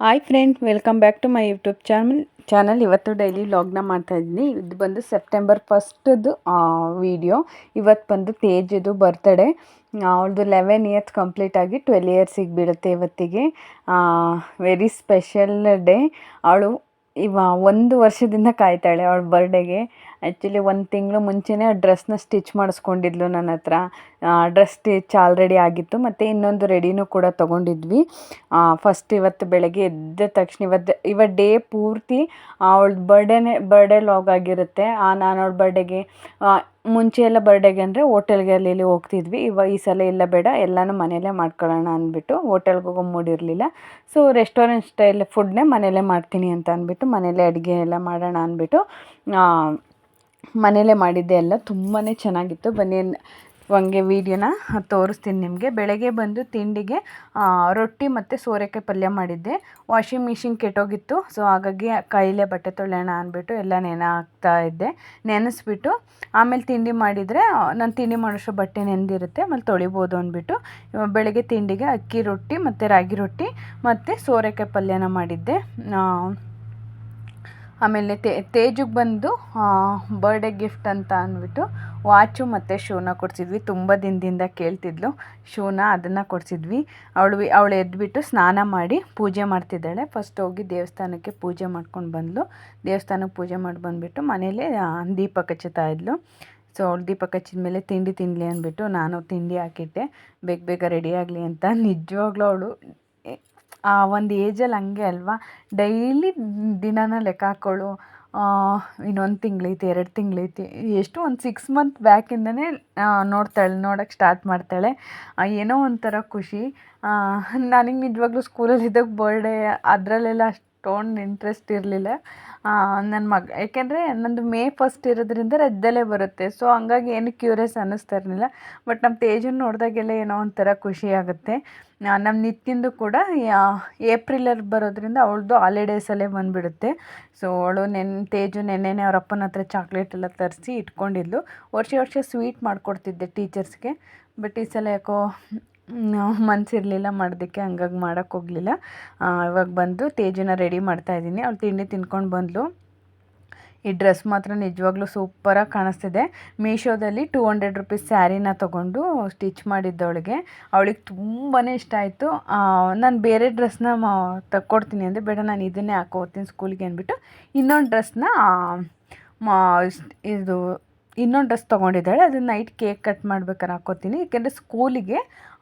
Hi friend, welcome back to my YouTube channel. Channel ಇವತ್ತು daily ವ್ಲಾಗ್ನ ಮಾಡ್ತಾಯಿದ್ದೀನಿ ಇದು ಬಂದು ಸೆಪ್ಟೆಂಬರ್ ಫಸ್ಟದು ವಿಡಿಯೋ. ಇವತ್ತು ಬಂದು ತೇಜದು ಬರ್ತಡೇ ಅವಳದು ಲೆವೆನ್ ಇಯರ್ಸ್ ಕಂಪ್ಲೀಟ್ ಆಗಿ ಟ್ವೆಲ್ ಇಯರ್ಸಿಗೆ ಬೀಳುತ್ತೆ ಇವತ್ತಿಗೆ. ವೆರಿ ಸ್ಪೆಷಲ್ ಡೇ ಅವಳು ಇವ, ಒಂದು ವರ್ಷದಿಂದ ಕಾಯ್ತಾಳೆ ಅವಳ ಬರ್ಡೇಗೆ ಆ್ಯಕ್ಚುಲಿ ಒಂದು ತಿಂಗಳು ಮುಂಚೆನೇ ಡ್ರೆಸ್ನ ಸ್ಟಿಚ್ ಮಾಡಿಸ್ಕೊಂಡಿದ್ಲು ನನ್ನ ಹತ್ರ. ಡ್ರೆಸ್ ಸ್ಟಿಚ್ ಆಲ್ರೆಡಿ ಆಗಿತ್ತು, ಮತ್ತು ಇನ್ನೊಂದು ರೆಡಿನೂ ಕೂಡ ತೊಗೊಂಡಿದ್ವಿ. ಫಸ್ಟ್ ಇವತ್ತು ಬೆಳಗ್ಗೆ ಎದ್ದ ತಕ್ಷಣ ಇವತ್ತು ಇವತ್ತು ಡೇ ಪೂರ್ತಿ ಅವಳ್ದು ಬರ್ಡೇನೇ ಬರ್ಡೇ ಲಾಗ್ ಆಗಿರುತ್ತೆ. ನಾನು ಅವಳ ಬರ್ಡೇಗೆ ಮುಂಚೆ ಎಲ್ಲ ಬರ್ಡೇಗೆ ಅಂದರೆ ಹೋಟೆಲ್ಗೆ ಅಲ್ಲಿ ಇಲ್ಲಿ ಹೋಗ್ತಿದ್ವಿ. ಇವ ಈ ಸಲ ಇಲ್ಲ ಬೇಡ, ಎಲ್ಲನೂ ಮನೆಯಲ್ಲೇ ಮಾಡ್ಕೊಳ್ಳೋಣ ಅಂದ್ಬಿಟ್ಟು ಹೋಟೆಲ್ಗೆ ಹೋಗೋ ಮೂಡಿರಲಿಲ್ಲ ಸೊ ರೆಸ್ಟೋರೆಂಟ್ ಸ್ಟೈಲ್ ಫುಡ್ನೇ ಮನೆಯಲ್ಲೇ ಮಾಡ್ತೀನಿ ಅಂತ ಅಂದ್ಬಿಟ್ಟು ಮನೆಯಲ್ಲೇ ಅಡುಗೆ ಎಲ್ಲ ಮಾಡೋಣ ಅಂದ್ಬಿಟ್ಟು ಮನೆಯಲ್ಲೇ ಮಾಡಿದ್ದೆ ಎಲ್ಲ ತುಂಬಾ ಚೆನ್ನಾಗಿತ್ತು. ಬನ್ನಿ, ಹಂಗೆ ವೀಡಿಯೋನ ತೋರಿಸ್ತೀನಿ ನಿಮಗೆ. ಬೆಳಗ್ಗೆ ಬಂದು ತಿಂಡಿಗೆ ರೊಟ್ಟಿ ಮತ್ತು ಸೋರೆಕಾಯಿ ಪಲ್ಯ ಮಾಡಿದ್ದೆ. ವಾಷಿಂಗ್ ಮಿಷಿನ್ ಕೆಟ್ಟೋಗಿತ್ತು, ಸೊ ಹಾಗಾಗಿ ಕೈಲೇ ಬಟ್ಟೆ ತೊಳೆಯೋಣ ಅಂದ್ಬಿಟ್ಟು ಎಲ್ಲ ನೆನೆ ಹಾಕ್ತಾ ಇದ್ದೆ. ನೆನೆಸ್ಬಿಟ್ಟು, ಆಮೇಲೆ ತಿಂಡಿ ಮಾಡಿದರೆ ನಾನು ತಿಂಡಿ ಮಾಡೋಷ್ಟು ಬಟ್ಟೆ ನೆನೆದಿರುತ್ತೆ, ಆಮೇಲೆ ತೊಳಿಬೋದು ಅಂದ್ಬಿಟ್ಟು ಬೆಳಗ್ಗೆ ತಿಂಡಿಗೆ ಅಕ್ಕಿ ರೊಟ್ಟಿ ಮತ್ತು ರಾಗಿ ರೊಟ್ಟಿ ಮತ್ತು ಸೋರೆಕಾಯಿ ಪಲ್ಯನ ಮಾಡಿದ್ದೆ. ಆಮೇಲೆ ತೇಜುಗೆ ಬಂದು ಬರ್ಡೇ ಗಿಫ್ಟ್ ಅಂತ ಅಂದ್ಬಿಟ್ಟು ವಾಚು ಮತ್ತು ಶೂನ ಕೊಡಿಸಿದ್ವಿ. ತುಂಬ ದಿನದಿಂದ ಕೇಳ್ತಿದ್ಲು. ಶೂನ ಅದನ್ನು ಕೊಡಿಸಿದ್ವಿ. ಅವಳು ಅವಳು ಎದ್ಬಿಟ್ಟು ಸ್ನಾನ ಮಾಡಿ ಪೂಜೆ ಮಾಡ್ತಿದ್ದಾಳೆ. ಫಸ್ಟ್ ಹೋಗಿ ದೇವಸ್ಥಾನಕ್ಕೆ ಪೂಜೆ ಮಾಡ್ಕೊಂಡು ಬಂದಳು ದೇವಸ್ಥಾನಕ್ಕೆ ಪೂಜೆ ಮಾಡಿ ಬಂದುಬಿಟ್ಟು ಮನೇಲಿ ದೀಪ ಕಚ್ಚುತ್ತಾ ಇದ್ಲು. ಸೊ ಅವಳು ದೀಪ ಕಚ್ಚಿದ ಮೇಲೆ ತಿಂಡಿ ತಿನ್ನಲಿ ಅಂದ್ಬಿಟ್ಟು ನಾನು ತಿಂಡಿ ಹಾಕಿಟ್ಟೆ. ಬೇಗ ಬೇಗ ರೆಡಿ ಆಗಲಿ ಅಂತ. ನಿಜವಾಗ್ಲೂ ಅವಳು ಆ ಒಂದು ಏಜಲ್ಲಿ ಹಂಗೆ ಅಲ್ವಾ? ಡೈಲಿ ದಿನಾನ ಲೆಕ್ಕ ಹಾಕ್ಕೊಳ್ಳು ಇನ್ನೊಂದು ತಿಂಗಳೈತಿ, ಎರಡು ತಿಂಗಳೈತಿ. ಎಷ್ಟು ಒಂದು ಸಿಕ್ಸ್ ಮಂತ್ ಬ್ಯಾಕಿಂದನೇ ನೋಡ್ತಾಳೆ ನೋಡೋಕ್ಕೆ ಸ್ಟಾರ್ಟ್ ಮಾಡ್ತಾಳೆ. ಏನೋ ಒಂಥರ ಖುಷಿ. ನನಗೆ ನಿಜವಾಗ್ಲೂ ಸ್ಕೂಲಲ್ಲಿದ್ದಾಗ ಬರ್ಡೇ ಅದರಲ್ಲೆಲ್ಲ ಅಷ್ಟೊಂದು ಇಂಟ್ರೆಸ್ಟ್ ಇರಲಿಲ್ಲ. ನನ್ನ ಮಗ, ಏಕೆಂದರೆ ನಂದು ಮೇ ಫಸ್ಟ್ ಇರೋದ್ರಿಂದ ರಜದಲ್ಲೇ ಬರುತ್ತೆ. ಸೊ ಹಂಗಾಗಿ ಏನು ಕ್ಯೂರಿಯಸ್ ಅನ್ನಿಸ್ತಾ ಇರಲಿಲ್ಲ. ಬಟ್ ನಮ್ಮ ತೇಜನ್ನು ನೋಡಿದಾಗೆಲ್ಲ ಏನೋ ಒಂಥರ ಖುಷಿ ಆಗುತ್ತೆ. ನಮ್ಮ ನಿತ್ಯಂದು ಕೂಡ ಏಪ್ರಿಲಲ್ಲಿ ಬರೋದ್ರಿಂದ ಅವಳದು ಹಾಲಿಡೇಸಲ್ಲೇ ಬಂದುಬಿಡುತ್ತೆ. ಸೊ ಅವಳು ನೆನ್ ತೇಜು ನೆನ್ನೆನೆ ಅವ್ರ ಅಪ್ಪನ ಹತ್ರ ಚಾಕ್ಲೇಟ್ ಎಲ್ಲ ತರಿಸಿ ಇಟ್ಕೊಂಡಿದ್ಲು. ವರ್ಷ ವರ್ಷ ಸ್ವೀಟ್ ಮಾಡಿಕೊಡ್ತಿದ್ದೆ ಟೀಚರ್ಸ್ಗೆ ಬಟ್ ಈ ಸಲ ಯಾಕೋ ಮನಸ್ಸಿರಲಿಲ್ಲ ಮಾಡೋದಕ್ಕೆ, ಹಂಗಾಗಿ ಮಾಡೋಕ್ಕೆ ಹೋಗಲಿಲ್ಲ. ಇವಾಗ ಬಂದು ತೇಜಿನ ರೆಡಿ ಮಾಡ್ತಾಯಿದ್ದೀನಿ ಅವ್ಳು ತಿಂಡಿ ತಿನ್ಕೊಂಡು ಬಂದಳು ಈ ಡ್ರೆಸ್ ಮಾತ್ರ ನಿಜವಾಗ್ಲೂ ಸೂಪರಾಗಿ ಕಾಣಿಸ್ತಿದೆ. ಮೀಶೋದಲ್ಲಿ ಟೂ ಹಂಡ್ರೆಡ್ ರುಪೀಸ್ ಸ್ಯಾರಿನ ತೊಗೊಂಡು ಸ್ಟಿಚ್ ಮಾಡಿದ್ದವಳಿಗೆ. ಅವಳಿಗೆ ತುಂಬಾ ಇಷ್ಟ ಆಯಿತು. ನಾನು ಬೇರೆ ಡ್ರೆಸ್ನ ಮಾ, ತಕ್ಕೊಡ್ತೀನಿ ಅಂದರೆ ಬೇಡ, ನಾನು ಇದನ್ನೇ ಹಾಕೋತೀನಿ ಸ್ಕೂಲಿಗೆ ಅಂದ್ಬಿಟ್ಟು ಇನ್ನೊಂದು ಡ್ರೆಸ್ನ ಮಾ ಇದು ಇನ್ನೊಂದು ಡ್ರೆಸ್ ತೊಗೊಂಡಿದ್ದಾಳೆ. ಅದನ್ನು ನೈಟ್ ಕೇಕ್ ಕಟ್ ಮಾಡ್ಬೇಕಾರೆ ಹಾಕೋತೀನಿ. ಏಕೆಂದರೆ ಸ್ಕೂಲಿಗೆ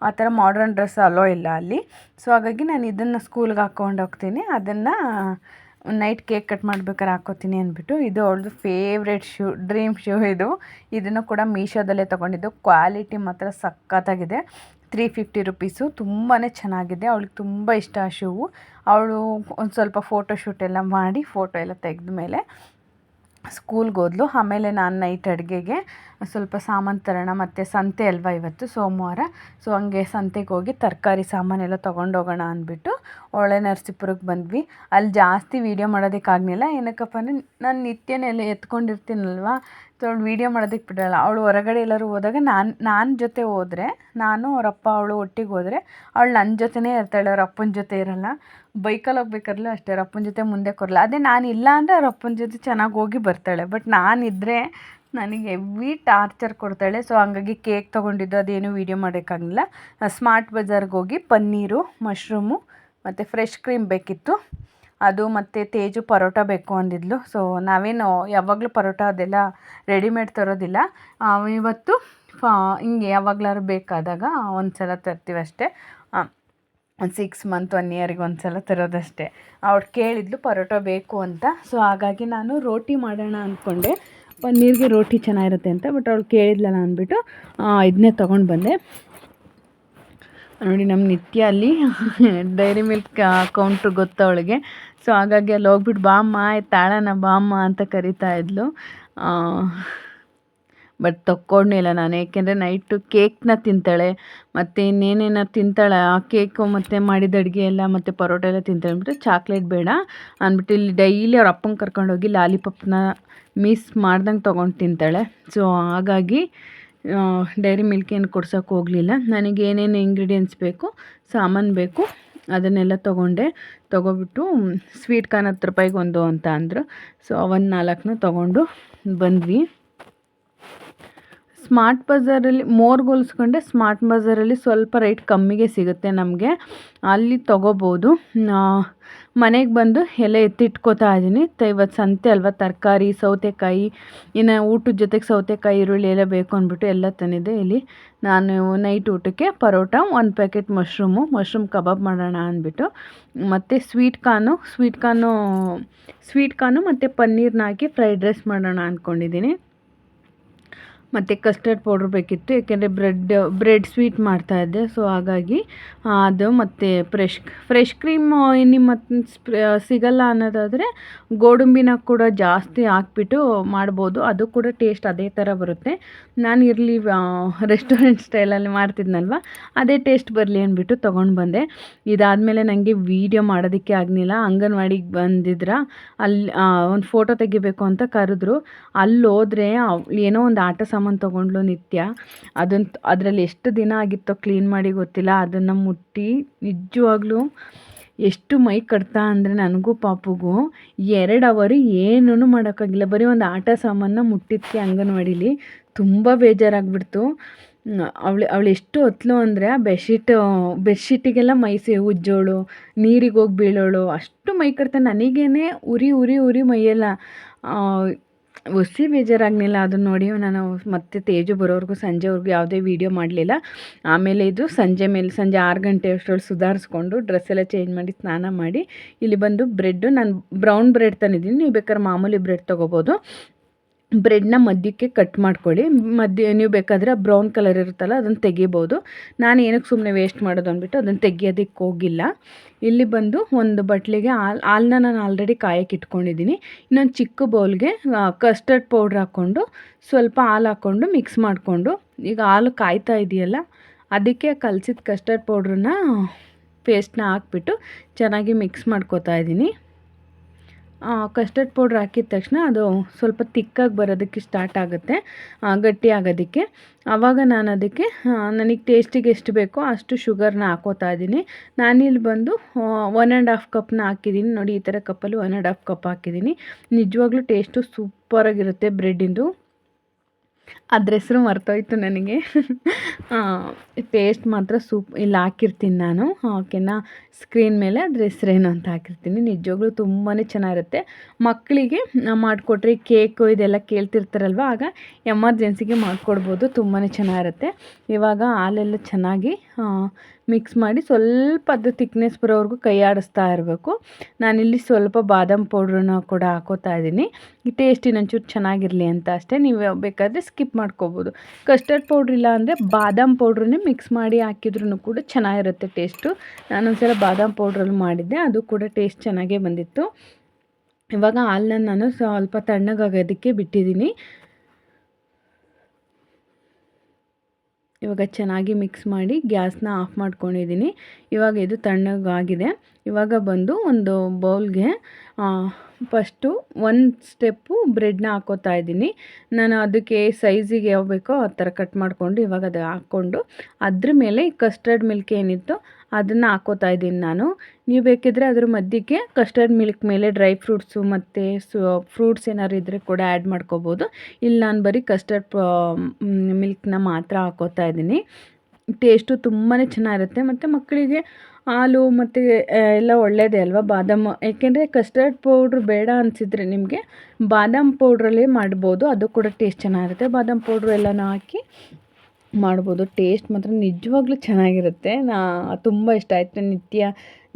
ಆ ಥರ ಮಾಡ್ರನ್ ಡ್ರೆಸ್ ಅಲೋ ಇಲ್ಲ ಅಲ್ಲಿ. ಸೊ ಹಾಗಾಗಿ ನಾನು ಇದನ್ನು ಸ್ಕೂಲ್ಗೆ ಹಾಕ್ಕೊಂಡು ಹೋಗ್ತೀನಿ. ಅದನ್ನು ನೈಟ್ ಕೇಕ್ ಕಟ್ ಮಾಡ್ಬೇಕಾರೆ ಹಾಕೋತೀನಿ ಅಂದ್ಬಿಟ್ಟು. ಇದು ಅವಳದು ಫೇವ್ರೆಟ್ ಶೂ ಡ್ರೀಮ್ ಶೂ ಇದು. ಇದನ್ನು ಕೂಡ ಮೀಶೋದಲ್ಲೇ ತೊಗೊಂಡಿದ್ದು. ಕ್ವಾಲಿಟಿ ಮಾತ್ರ ಸಖತ್ತಾಗಿದೆ. ತ್ರೀ ಫಿಫ್ಟಿ ರುಪೀಸು ತುಂಬಾ ಚೆನ್ನಾಗಿದೆ. ಅವಳಿಗೆ ತುಂಬ ಇಷ್ಟ ಆ ಶೂ ಅವಳು ಒಂದು ಸ್ವಲ್ಪ ಫೋಟೋ ಶೂಟ್ ಎಲ್ಲ ಮಾಡಿ ಫೋಟೋ ಎಲ್ಲ ತೆಗೆದ ಮೇಲೆ ಸ್ಕೂಲ್ಗೆ ಹೋದ್ಲು. ಆಮೇಲೆ ನಾನು ನೈಟ್ ಅಡುಗೆಗೆ ಸ್ವಲ್ಪ ಸಾಮಾನು ತರೋಣ, ಮತ್ತು ಸಂತೆ ಅಲ್ವಾ ಇವತ್ತು ಸೋಮವಾರ. ಸೊ ಹಂಗೆ ಸಂತೆಗೆ ಹೋಗಿ ತರಕಾರಿ ಸಾಮಾನೆಲ್ಲ ತೊಗೊಂಡೋಗೋಣ ಅಂದ್ಬಿಟ್ಟು ಒಳ್ಳೆ ನರಸೀಪುರಕ್ಕೆ ಬಂದ್ವಿ. ಅಲ್ಲಿ ಜಾಸ್ತಿ ವೀಡಿಯೋ ಮಾಡೋದಕ್ಕಾಗಲಿಲ್ಲ. ಏನಕ್ಕಪ್ಪ ಅಂದರೆ ನಾನು ನಿತ್ಯನೆಲ್ಲ ಎತ್ಕೊಂಡಿರ್ತೀನಲ್ವ? ಅವಳು ವೀಡಿಯೋ ಮಾಡೋದಕ್ಕೆ ಬಿಡೋಲ್ಲ. ಅವಳು ಹೊರಗಡೆ ಎಲ್ಲರೂ ಹೋದಾಗ ನಾನು ನಾನು ಜೊತೆ ಹೋದರೆ, ನಾನು ಅವರಪ್ಪ ಅವಳು ಒಟ್ಟಿಗೆ ಹೋದರೆ, ಅವಳು ನನ್ನ ಜೊತೆನೇ ಇರ್ತಾಳೆ ಅವ್ರ ಅಪ್ಪನ ಜೊತೆ ಇರೋಲ್ಲ. ಬೈಕಲ್ಲಿ ಹೋಗ್ಬೇಕಾದ್ರೂ ಅಷ್ಟೇ, ಅವ್ರ ಅಪ್ಪನ ಜೊತೆ ಮುಂದೆ ಕೊರಲ್ಲ. ಅದೇ ನಾನು ಇಲ್ಲ ಅಂದರೆ ಅವ್ರ ಅಪ್ಪನ ಜೊತೆ ಚೆನ್ನಾಗಿ ಹೋಗಿ ಬರ್ತಾಳೆ. ಬಟ್ ನಾನಿದ್ದರೆ ನನಗೆ ಹೆವಿ ಟಾರ್ಚರ್ ಕೊಡ್ತಾಳೆ. ಸೊ ಹಂಗಾಗಿ ಕೇಕ್ ತೊಗೊಂಡಿದ್ದು, ಅದೇನು ವೀಡಿಯೋ ಮಾಡೋಕ್ಕಾಗಲಿಲ್ಲ. ಸ್ಮಾರ್ಟ್ ಬಜಾರ್ಗೆ ಹೋಗಿ ಪನ್ನೀರು, ಮಶ್ರೂಮು, ಮತ್ತು ಫ್ರೆಶ್ ಕ್ರೀಮ್ ಬೇಕಿತ್ತು. ಅದು ಮತ್ತು ತೇಜು ಪರೋಟ ಬೇಕು ಅಂದಿದ್ಲು. ಸೊ ನಾವೇನು ಯಾವಾಗಲೂ ಪರೋಟ ಅದೆಲ್ಲ ರೆಡಿಮೇಡ್ ತರೋದಿಲ್ಲ. ಇವತ್ತು ಹಿಂಗೆ ಯಾವಾಗ್ಲಾದ್ರು ಬೇಕಾದಾಗ ಒಂದು ಸಲ ತರ್ತೀವಿ ಅಷ್ಟೇ. ಒಂದು ಸಿಕ್ಸ್ ಮಂತ್ ಒನ್ ಇಯರಿಗೆ ಒಂದು ಸಲ ತರೋದಷ್ಟೇ. ಅವಳು ಕೇಳಿದ್ಲು ಪರೋಟ ಬೇಕು ಅಂತ. ಸೊ ಹಾಗಾಗಿ ನಾನು ರೋಟಿ ಮಾಡೋಣ ಅಂದ್ಕೊಂಡೆ ಪನ್ನೀರ್ಗೆ ರೋಟಿ ಚೆನ್ನಾಗಿರುತ್ತೆ ಅಂತ ಬಟ್ ಅವಳು ಕೇಳಿದ್ಲಲ್ಲ ಅಂದ್ಬಿಟ್ಟು ಇದನ್ನೇ ತೊಗೊಂಡು ಬಂದೆ. ನೋಡಿ ನಮ್ಮ ನಿತ್ಯ ಅಲ್ಲಿ ಡೈರಿ ಮಿಲ್ಕ್ ಕೌಂಟ್ರ್ ಗೊತ್ತು ಅವಳಿಗೆ. ಸೊ ಹಾಗಾಗಿ ಅಲ್ಲಿ ಹೋಗ್ಬಿಟ್ಟು ಬಾಮ್ಮ ತಾಳನ ಬಾಮ್ಮ ಅಂತ ಕರಿತಾ ಇದ್ಲು. ಬಟ್ ತಕ್ಕೊಂಡಿಲ್ಲ ನಾನು. ಏಕೆಂದರೆ ನೈಟು ಕೇಕ್ನ ತಿಂತಾಳೆ, ಮತ್ತು ಇನ್ನೇನೇನೋ ತಿಂತಾಳೆ, ಆ ಕೇಕು ಮತ್ತು ಮಾಡಿದ ಅಡುಗೆ ಎಲ್ಲ, ಮತ್ತು ಪರೋಟ ಎಲ್ಲ ತಿಂತಾಳೆ ಅಂದ್ಬಿಟ್ಟು ಚಾಕ್ಲೇಟ್ ಬೇಡ ಅಂದ್ಬಿಟ್ಟು ಇಲ್ಲಿ ಡೈಲಿ ಅವ್ರ ಅಪ್ಪಂಗೆ ಕರ್ಕೊಂಡೋಗಿ ಲಾಲಿಪಾಪ್ನ ಮಿಸ್ ಮಾಡ್ದಂಗೆ ತೊಗೊಂಡು ತಿಂತಾಳೆ. ಸೊ ಹಾಗಾಗಿ ಡೈರಿ ಮಿಲ್ಕ್ ಏನು ಕೊಡ್ಸೋಕೆ ಹೋಗಲಿಲ್ಲ. ನನಗೆ ಏನೇನು ಇಂಗ್ರೀಡಿಯೆಂಟ್ಸ್ ಬೇಕು, ಸಾಮಾನು ಬೇಕು ಅದನ್ನೆಲ್ಲ ತೊಗೊಂಡೆ. ತೊಗೊಬಿಟ್ಟು ಸ್ವೀಟ್ ಕಾರ್ನ್ ಹತ್ತು ರೂಪಾಯಿಗೆ ಒಂದು ಅಂತ ಅಂದರು. ಸೊ ಅವನ್ನ ನಾಲ್ಕನ್ನೂ ತೊಗೊಂಡು ಬಂದ್ವಿ. ಸ್ಮಾರ್ಟ್ ಬಜಾರಲ್ಲಿ ಮೋರ್ಗೆ ಗೋಲ್ಸ್ಕೊಂಡೆ ಸ್ಮಾರ್ಟ್ ಬಜಾರಲ್ಲಿ ಸ್ವಲ್ಪ ರೇಟ್ ಕಮ್ಮಿಗೆ ಸಿಗುತ್ತೆ ನಮಗೆ. ಅಲ್ಲಿ ತೊಗೋಬೋದು. ಮನೆಗೆ ಬಂದು ಎಲೆ ಎತ್ತಿಟ್ಕೋತಾ ಇದ್ದೀನಿ ಇವತ್ತು ಸಂತೆ ಅಲ್ವಾ? ತರಕಾರಿ, ಸೌತೆಕಾಯಿ, ಇನ್ನು ಊಟದ ಜೊತೆಗೆ ಸೌತೆಕಾಯಿ, ಈರುಳ್ಳಿ ಎಲ್ಲ ಬೇಕು ಅಂದ್ಬಿಟ್ಟು ಎಲ್ಲ ತಂದಿದ್ದೆ ಇಲ್ಲಿ. ನಾನು ನೈಟ್ ಊಟಕ್ಕೆ ಪರೋಟ, ಒಂದು ಪ್ಯಾಕೆಟ್ ಮಶ್ರೂಮು, ಮಶ್ರೂಮ್ ಕಬಾಬ್ ಮಾಡೋಣ ಅಂದ್ಬಿಟ್ಟು. ಮತ್ತು sweet corn sweet corn sweet corn ಮತ್ತು ಪನ್ನೀರ್ನ ಹಾಕಿ ಫ್ರೈಡ್ ರೈಸ್ ಮಾಡೋಣ ಅಂದ್ಕೊಂಡಿದ್ದೀನಿ ಮತ್ತು ಕಸ್ಟರ್ಡ್ ಪೌಡ್ರ್ ಬೇಕಿತ್ತು, ಏಕೆಂದರೆ ಬ್ರೆಡ್ ಬ್ರೆಡ್ ಸ್ವೀಟ್ ಮಾಡ್ತಾಯಿದ್ದೆ ಸೊ ಹಾಗಾಗಿ ಅದು ಮತ್ತು ಫ್ರೆಶ್ ಫ್ರೆಶ್ ಕ್ರೀಮ್ ನಿಮ್ಮ ಸಿಗಲ್ಲ ಅನ್ನೋದಾದರೆ ಗೋಡಂಬಿನ ಕೂಡ ಜಾಸ್ತಿ ಹಾಕ್ಬಿಟ್ಟು ಮಾಡ್ಬೋದು. ಅದು ಕೂಡ ಟೇಸ್ಟ್ ಅದೇ ಥರ ಬರುತ್ತೆ. ನಾನು ಇರಲಿ ರೆಸ್ಟೋರೆಂಟ್ ಸ್ಟೈಲಲ್ಲಿ ಮಾಡ್ತಿದ್ನಲ್ವ? ಅದೇ ಟೇಸ್ಟ್ ಬರಲಿ ಅಂದ್ಬಿಟ್ಟು ತೊಗೊಂಡು ಬಂದೆ. ಇದಾದಮೇಲೆ ನನಗೆ ವೀಡಿಯೋ ಮಾಡೋದಕ್ಕೆ ಆಗಲಿಲ್ಲ. ಅಂಗನವಾಡಿಗೆ ಬಂದಿದ್ರ ಅಲ್ಲಿ ಒಂದು ಫೋಟೋ ತೆಗಿಬೇಕು ಅಂತ ಕರೆದ್ರು. ಅಲ್ಲಿ ಹೋದ್ರೆ ಏನೋ ಒಂದು ಆಟ ತೊಗೊಂಡ್ಲು ನಿತ್ಯ. ಅದನ್ನು ಅದರಲ್ಲಿ ಎಷ್ಟು ದಿನ ಆಗಿತ್ತೋ ಕ್ಲೀನ್ ಮಾಡಿ ಗೊತ್ತಿಲ್ಲ. ಅದನ್ನು ಮುಟ್ಟಿ ನಿಜವಾಗ್ಲೂ ಎಷ್ಟು ಮೈ ಕಟ್ತಾ ಅಂದರೆ ನನಗೂ ಪಾಪುಗೂ ಎರಡು ಅವರು ಏನೂ ಮಾಡೋಕ್ಕಾಗಿಲ್ಲ. ಬರೀ ಒಂದು ಆಟ ಸಾಮಾನ ಮುಟ್ಟಿದ್ಕೆ ಅಂಗನವಾಡೀಲಿ. ತುಂಬ ಬೇಜಾರಾಗ್ಬಿಡ್ತು. ಅವಳು ಅವಳು ಎಷ್ಟು ಹೊತ್ತಲು ಅಂದರೆ ಆ ಬೆಡ್ಶೀಟ್, ಬೆಡ್ಶೀಟಿಗೆಲ್ಲ ಮೈ ಸೇ, ಉಜ್ಜೋಳು ನೀರಿಗೆ ಹೋಗಿ ಬೀಳೋಳು. ಅಷ್ಟು ಮೈ ಕಟ್ತಾ. ನನಗೇನೆ ಉರಿ ಉರಿ ಉರಿ ಮೈಯೆಲ್ಲ ಒಸಿ ಬೇಜಾರಾಗಲಿಲ್ಲ. ಅದನ್ನ ನೋಡಿ ನಾನು ಮತ್ತೆ ತೇಜು ಬರೋವರೆಗೂ ಸಂಜೆವರೆಗೂ ಯಾವುದೇ ವೀಡಿಯೋ ಮಾಡಲಿಲ್ಲ. ಆಮೇಲೆ ಇದು ಸಂಜೆ ಮೇಲೆ ಸಂಜೆ ಆರು ಗಂಟೆ ಅಷ್ಟರಲ್ಲಿ ಸುಧಾರಿಸ್ಕೊಂಡು ಡ್ರೆಸ್ ಎಲ್ಲ ಚೇಂಜ್ ಮಾಡಿ ಸ್ನಾನ ಮಾಡಿ ಇಲ್ಲಿ ಬಂದು ಬ್ರೆಡ್ಡು ನಾನು ಬ್ರೌನ್ ಬ್ರೆಡ್ ತಂದಿದ್ದೀನಿ. ನೀವು ಬೇಕಾದ್ರೆ ಮಾಮೂಲಿ ಬ್ರೆಡ್ ತೊಗೋಬೋದು. ಬ್ರೆಡ್ನ ಮಧ್ಯಕ್ಕೆ ಕಟ್ ಮಾಡ್ಕೊಳ್ಳಿ. ಮಧ್ಯ ನೀವು ಬೇಕಾದರೆ ಬ್ರೌನ್ ಕಲರ್ ಇರುತ್ತಲ್ಲ, ಅದನ್ನು ತೆಗಿಬೋದು. ನಾನು ಏನಕ್ಕೆ ಸುಮ್ಮನೆ ವೇಸ್ಟ್ ಮಾಡೋದು ಅಂದ್ಬಿಟ್ಟು ಅದನ್ನು ತೆಗಿಯೋದಕ್ಕೆ ಹೋಗಿಲ್ಲ. ಇಲ್ಲಿ ಬಂದು ಒಂದು ಬಟ್ಲಿಗೆ ಹಾಲು, ಹಾಲನ್ನ ನಾನು ಆಲ್ರೆಡಿ ಕಾಯಕ್ಕೆ ಇಟ್ಕೊಂಡಿದ್ದೀನಿ. ಇನ್ನೊಂದು ಚಿಕ್ಕ ಬೌಲ್ಗೆ ಕಸ್ಟರ್ಡ್ ಪೌಡ್ರ್ ಹಾಕ್ಕೊಂಡು ಸ್ವಲ್ಪ ಹಾಲು ಹಾಕ್ಕೊಂಡು ಮಿಕ್ಸ್ ಮಾಡಿಕೊಂಡು. ಈಗ ಹಾಲು ಕಾಯ್ತಾ ಇದೆಯಲ್ಲ, ಅದಕ್ಕೆ ಕಲಸಿದ ಕಸ್ಟರ್ಡ್ ಪೌಡ್ರನ್ನ ಪೇಸ್ಟ್ನ ಹಾಕ್ಬಿಟ್ಟು ಚೆನ್ನಾಗಿ ಮಿಕ್ಸ್ ಮಾಡ್ಕೋತಾ ಇದ್ದೀನಿ ಕಸ್ಟರ್ಡ್ ಪೌಡ್ರ್ ಹಾಕಿದ ತಕ್ಷಣ ಅದು ಸ್ವಲ್ಪ ತಿಕ್ಕಾಗಿ ಬರೋದಕ್ಕೆ ಸ್ಟಾರ್ಟ್ ಆಗುತ್ತೆ ಗಟ್ಟಿ ಆಗೋದಕ್ಕೆ. ಆವಾಗ ನಾನು ಅದಕ್ಕೆ ನನಗೆ ಟೇಸ್ಟಿಗೆ ಎಷ್ಟು ಬೇಕೋ ಅಷ್ಟು ಶುಗರ್ನ ಹಾಕೋತಾ ಇದ್ದೀನಿ. ನಾನಿಲ್ಲಿ ಬಂದು ಒನ್ ಆ್ಯಂಡ್ ಹಾಫ್ ಕಪ್ನ ಹಾಕಿದ್ದೀನಿ. ನೋಡಿ, ಈ ಥರ ಕಪ್ಪಲ್ಲಿ ಒನ್ ಆ್ಯಂಡ್ ಹಾಫ್ ಕಪ್ ಹಾಕಿದ್ದೀನಿ. ನಿಜವಾಗ್ಲೂ ಟೇಸ್ಟು ಸೂಪರಾಗಿರುತ್ತೆ ಬ್ರೆಡ್ಡಿಂದು ಅದ್ರ ಹೆಸ್ರು ಮರ್ತೋಯ್ತು ನನಗೆ. ಪೇಸ್ಟ್ ಮಾತ್ರ ಸೂಪ್ ಇಲ್ಲಿ ಹಾಕಿರ್ತೀನಿ ನಾನು. ಓಕೆನಾ ಸ್ಕ್ರೀನ್ ಮೇಲೆ ಅದ್ರ ಹೆಸ್ರೇನು ಅಂತ ಹಾಕಿರ್ತೀನಿ. ನಿಜವಾಗ್ಲೂ ತುಂಬಾ ಚೆನ್ನಾಗಿರುತ್ತೆ. ಮಕ್ಕಳಿಗೆ ಮಾಡಿಕೊಟ್ರಿ ಕೇಕು ಇದೆಲ್ಲ ಕೇಳ್ತಿರ್ತಾರಲ್ವ, ಆಗ ಎಮರ್ಜೆನ್ಸಿಗೆ ಮಾಡಿಕೊಡ್ಬೋದು. ತುಂಬಾ ಚೆನ್ನಾಗಿರುತ್ತೆ. ಇವಾಗ ಹಾಲೆಲ್ಲ ಚೆನ್ನಾಗಿ ಮಿಕ್ಸ್ ಮಾಡಿ ಸ್ವಲ್ಪ ಅದು ತಿಕ್ನೆಸ್ ಬರೋವರೆಗೂ ಕೈ ಆಡಿಸ್ತಾ ಇರಬೇಕು. ನಾನಿಲ್ಲಿ ಸ್ವಲ್ಪ ಬಾದಾಮ್ ಪೌಡ್ರನ್ನ ಕೂಡ ಹಾಕೋತಾ ಇದ್ದೀನಿ. ಈ ಟೇಸ್ಟ್ ಇನ್ನೊಂಚೂರು ಚೆನ್ನಾಗಿರಲಿ ಅಂತ ಅಷ್ಟೇ. ನೀವು ಬೇಕಾದರೆ ಸ್ಕಿಪ್ ಮಾಡ್ಕೋಬೋದು. ಕಸ್ಟರ್ಡ್ ಪೌಡ್ರ್ ಇಲ್ಲ ಅಂದರೆ ಬಾದಾಮ್ ಪೌಡ್ರನ್ನೇ ಮಿಕ್ಸ್ ಮಾಡಿ ಹಾಕಿದ್ರೂ ಕೂಡ ಚೆನ್ನಾಗಿರುತ್ತೆ ಟೇಸ್ಟು ನಾನೊಂದ್ಸಲ ಬಾದಾಮ್ ಪೌಡ್ರಲ್ಲಿ ಮಾಡಿದ್ದೆ. ಅದು ಕೂಡ ಟೇಸ್ಟ್ ಚೆನ್ನಾಗೇ ಬಂದಿತ್ತು. ಇವಾಗ ಹಾಲನ್ನ ನಾನು ಸ್ವಲ್ಪ ತಣ್ಣಗಾಗೋದಕ್ಕೆ ಬಿಟ್ಟಿದ್ದೀನಿ. ಇವಾಗ ಚೆನ್ನಾಗಿ ಮಿಕ್ಸ್ ಮಾಡಿ ಗ್ಯಾಸ್ನ ಆಫ್ ಮಾಡ್ಕೊಂಡಿದ್ದೀನಿ. ಇವಾಗ ಇದು ತಣ್ಣಗಾಗಿದೆ. ಇವಾಗ ಬಂದು ಒಂದು ಬೌಲ್ಗೆ ಫಸ್ಟು ಒಂದು ಸ್ಟೆಪ್ಪು ಬ್ರೆಡ್ನ ಹಾಕೋತಾ ಇದ್ದೀನಿ. ನಾನು ಅದಕ್ಕೆ ಸೈಜಿಗೆ ಯಾವ ಬೇಕೋ ಆ ಥರ ಕಟ್ ಮಾಡಿಕೊಂಡು ಇವಾಗ ಅದು ಹಾಕ್ಕೊಂಡು ಅದ್ರ ಮೇಲೆ ಕಸ್ಟರ್ಡ್ ಮಿಲ್ಕ್ ಏನಿತ್ತು ಅದನ್ನು ಹಾಕೋತಾ ಇದ್ದೀನಿ ನಾನು. ನೀವು ಬೇಕಿದ್ರೆ ಅದ್ರ ಮಧ್ಯಕ್ಕೆ ಕಸ್ಟರ್ಡ್ ಮಿಲ್ಕ್ ಮೇಲೆ ಡ್ರೈ ಫ್ರೂಟ್ಸು ಮತ್ತು ಸು ಫ್ರೂಟ್ಸ್ ಏನಾದ್ರು ಇದ್ದರೆ ಕೂಡ ಆ್ಯಡ್ ಮಾಡ್ಕೋಬೋದು. ಇಲ್ಲಿ ನಾನು ಬರೀ ಕಸ್ಟರ್ಡ್ ಮಿಲ್ಕ್ನ ಮಾತ್ರ ಹಾಕೋತಾ ಇದ್ದೀನಿ. ಟೇಸ್ಟು ತುಂಬಾ ಚೆನ್ನಾಗಿರುತ್ತೆ. ಮತ್ತು ಮಕ್ಕಳಿಗೆ ಹಾಲು ಮತ್ತು ಎಲ್ಲ ಒಳ್ಳೆಯದೇ ಅಲ್ವಾ? ಬಾದಾಮ್, ಏಕೆಂದರೆ ಕಸ್ಟರ್ಡ್ ಪೌಡ್ರ್ ಬೇಡ ಅನಿಸಿದ್ರೆ ನಿಮಗೆ ಬಾದಾಮ್ ಪೌಡ್ರಲ್ಲೇ ಮಾಡ್ಬೋದು. ಅದು ಕೂಡ ಟೇಸ್ಟ್ ಚೆನ್ನಾಗಿರುತ್ತೆ. ಬಾದಾಮ್ ಪೌಡ್ರ್ ಎಲ್ಲನೂ ಹಾಕಿ ಮಾಡ್ಬೋದು. ಟೇಸ್ಟ್ ಮಾತ್ರ ನಿಜವಾಗ್ಲೂ ಚೆನ್ನಾಗಿರುತ್ತೆ. ನಾ, ತುಂಬ ಇಷ್ಟ ಆಯಿತು. ನಿತ್ಯ,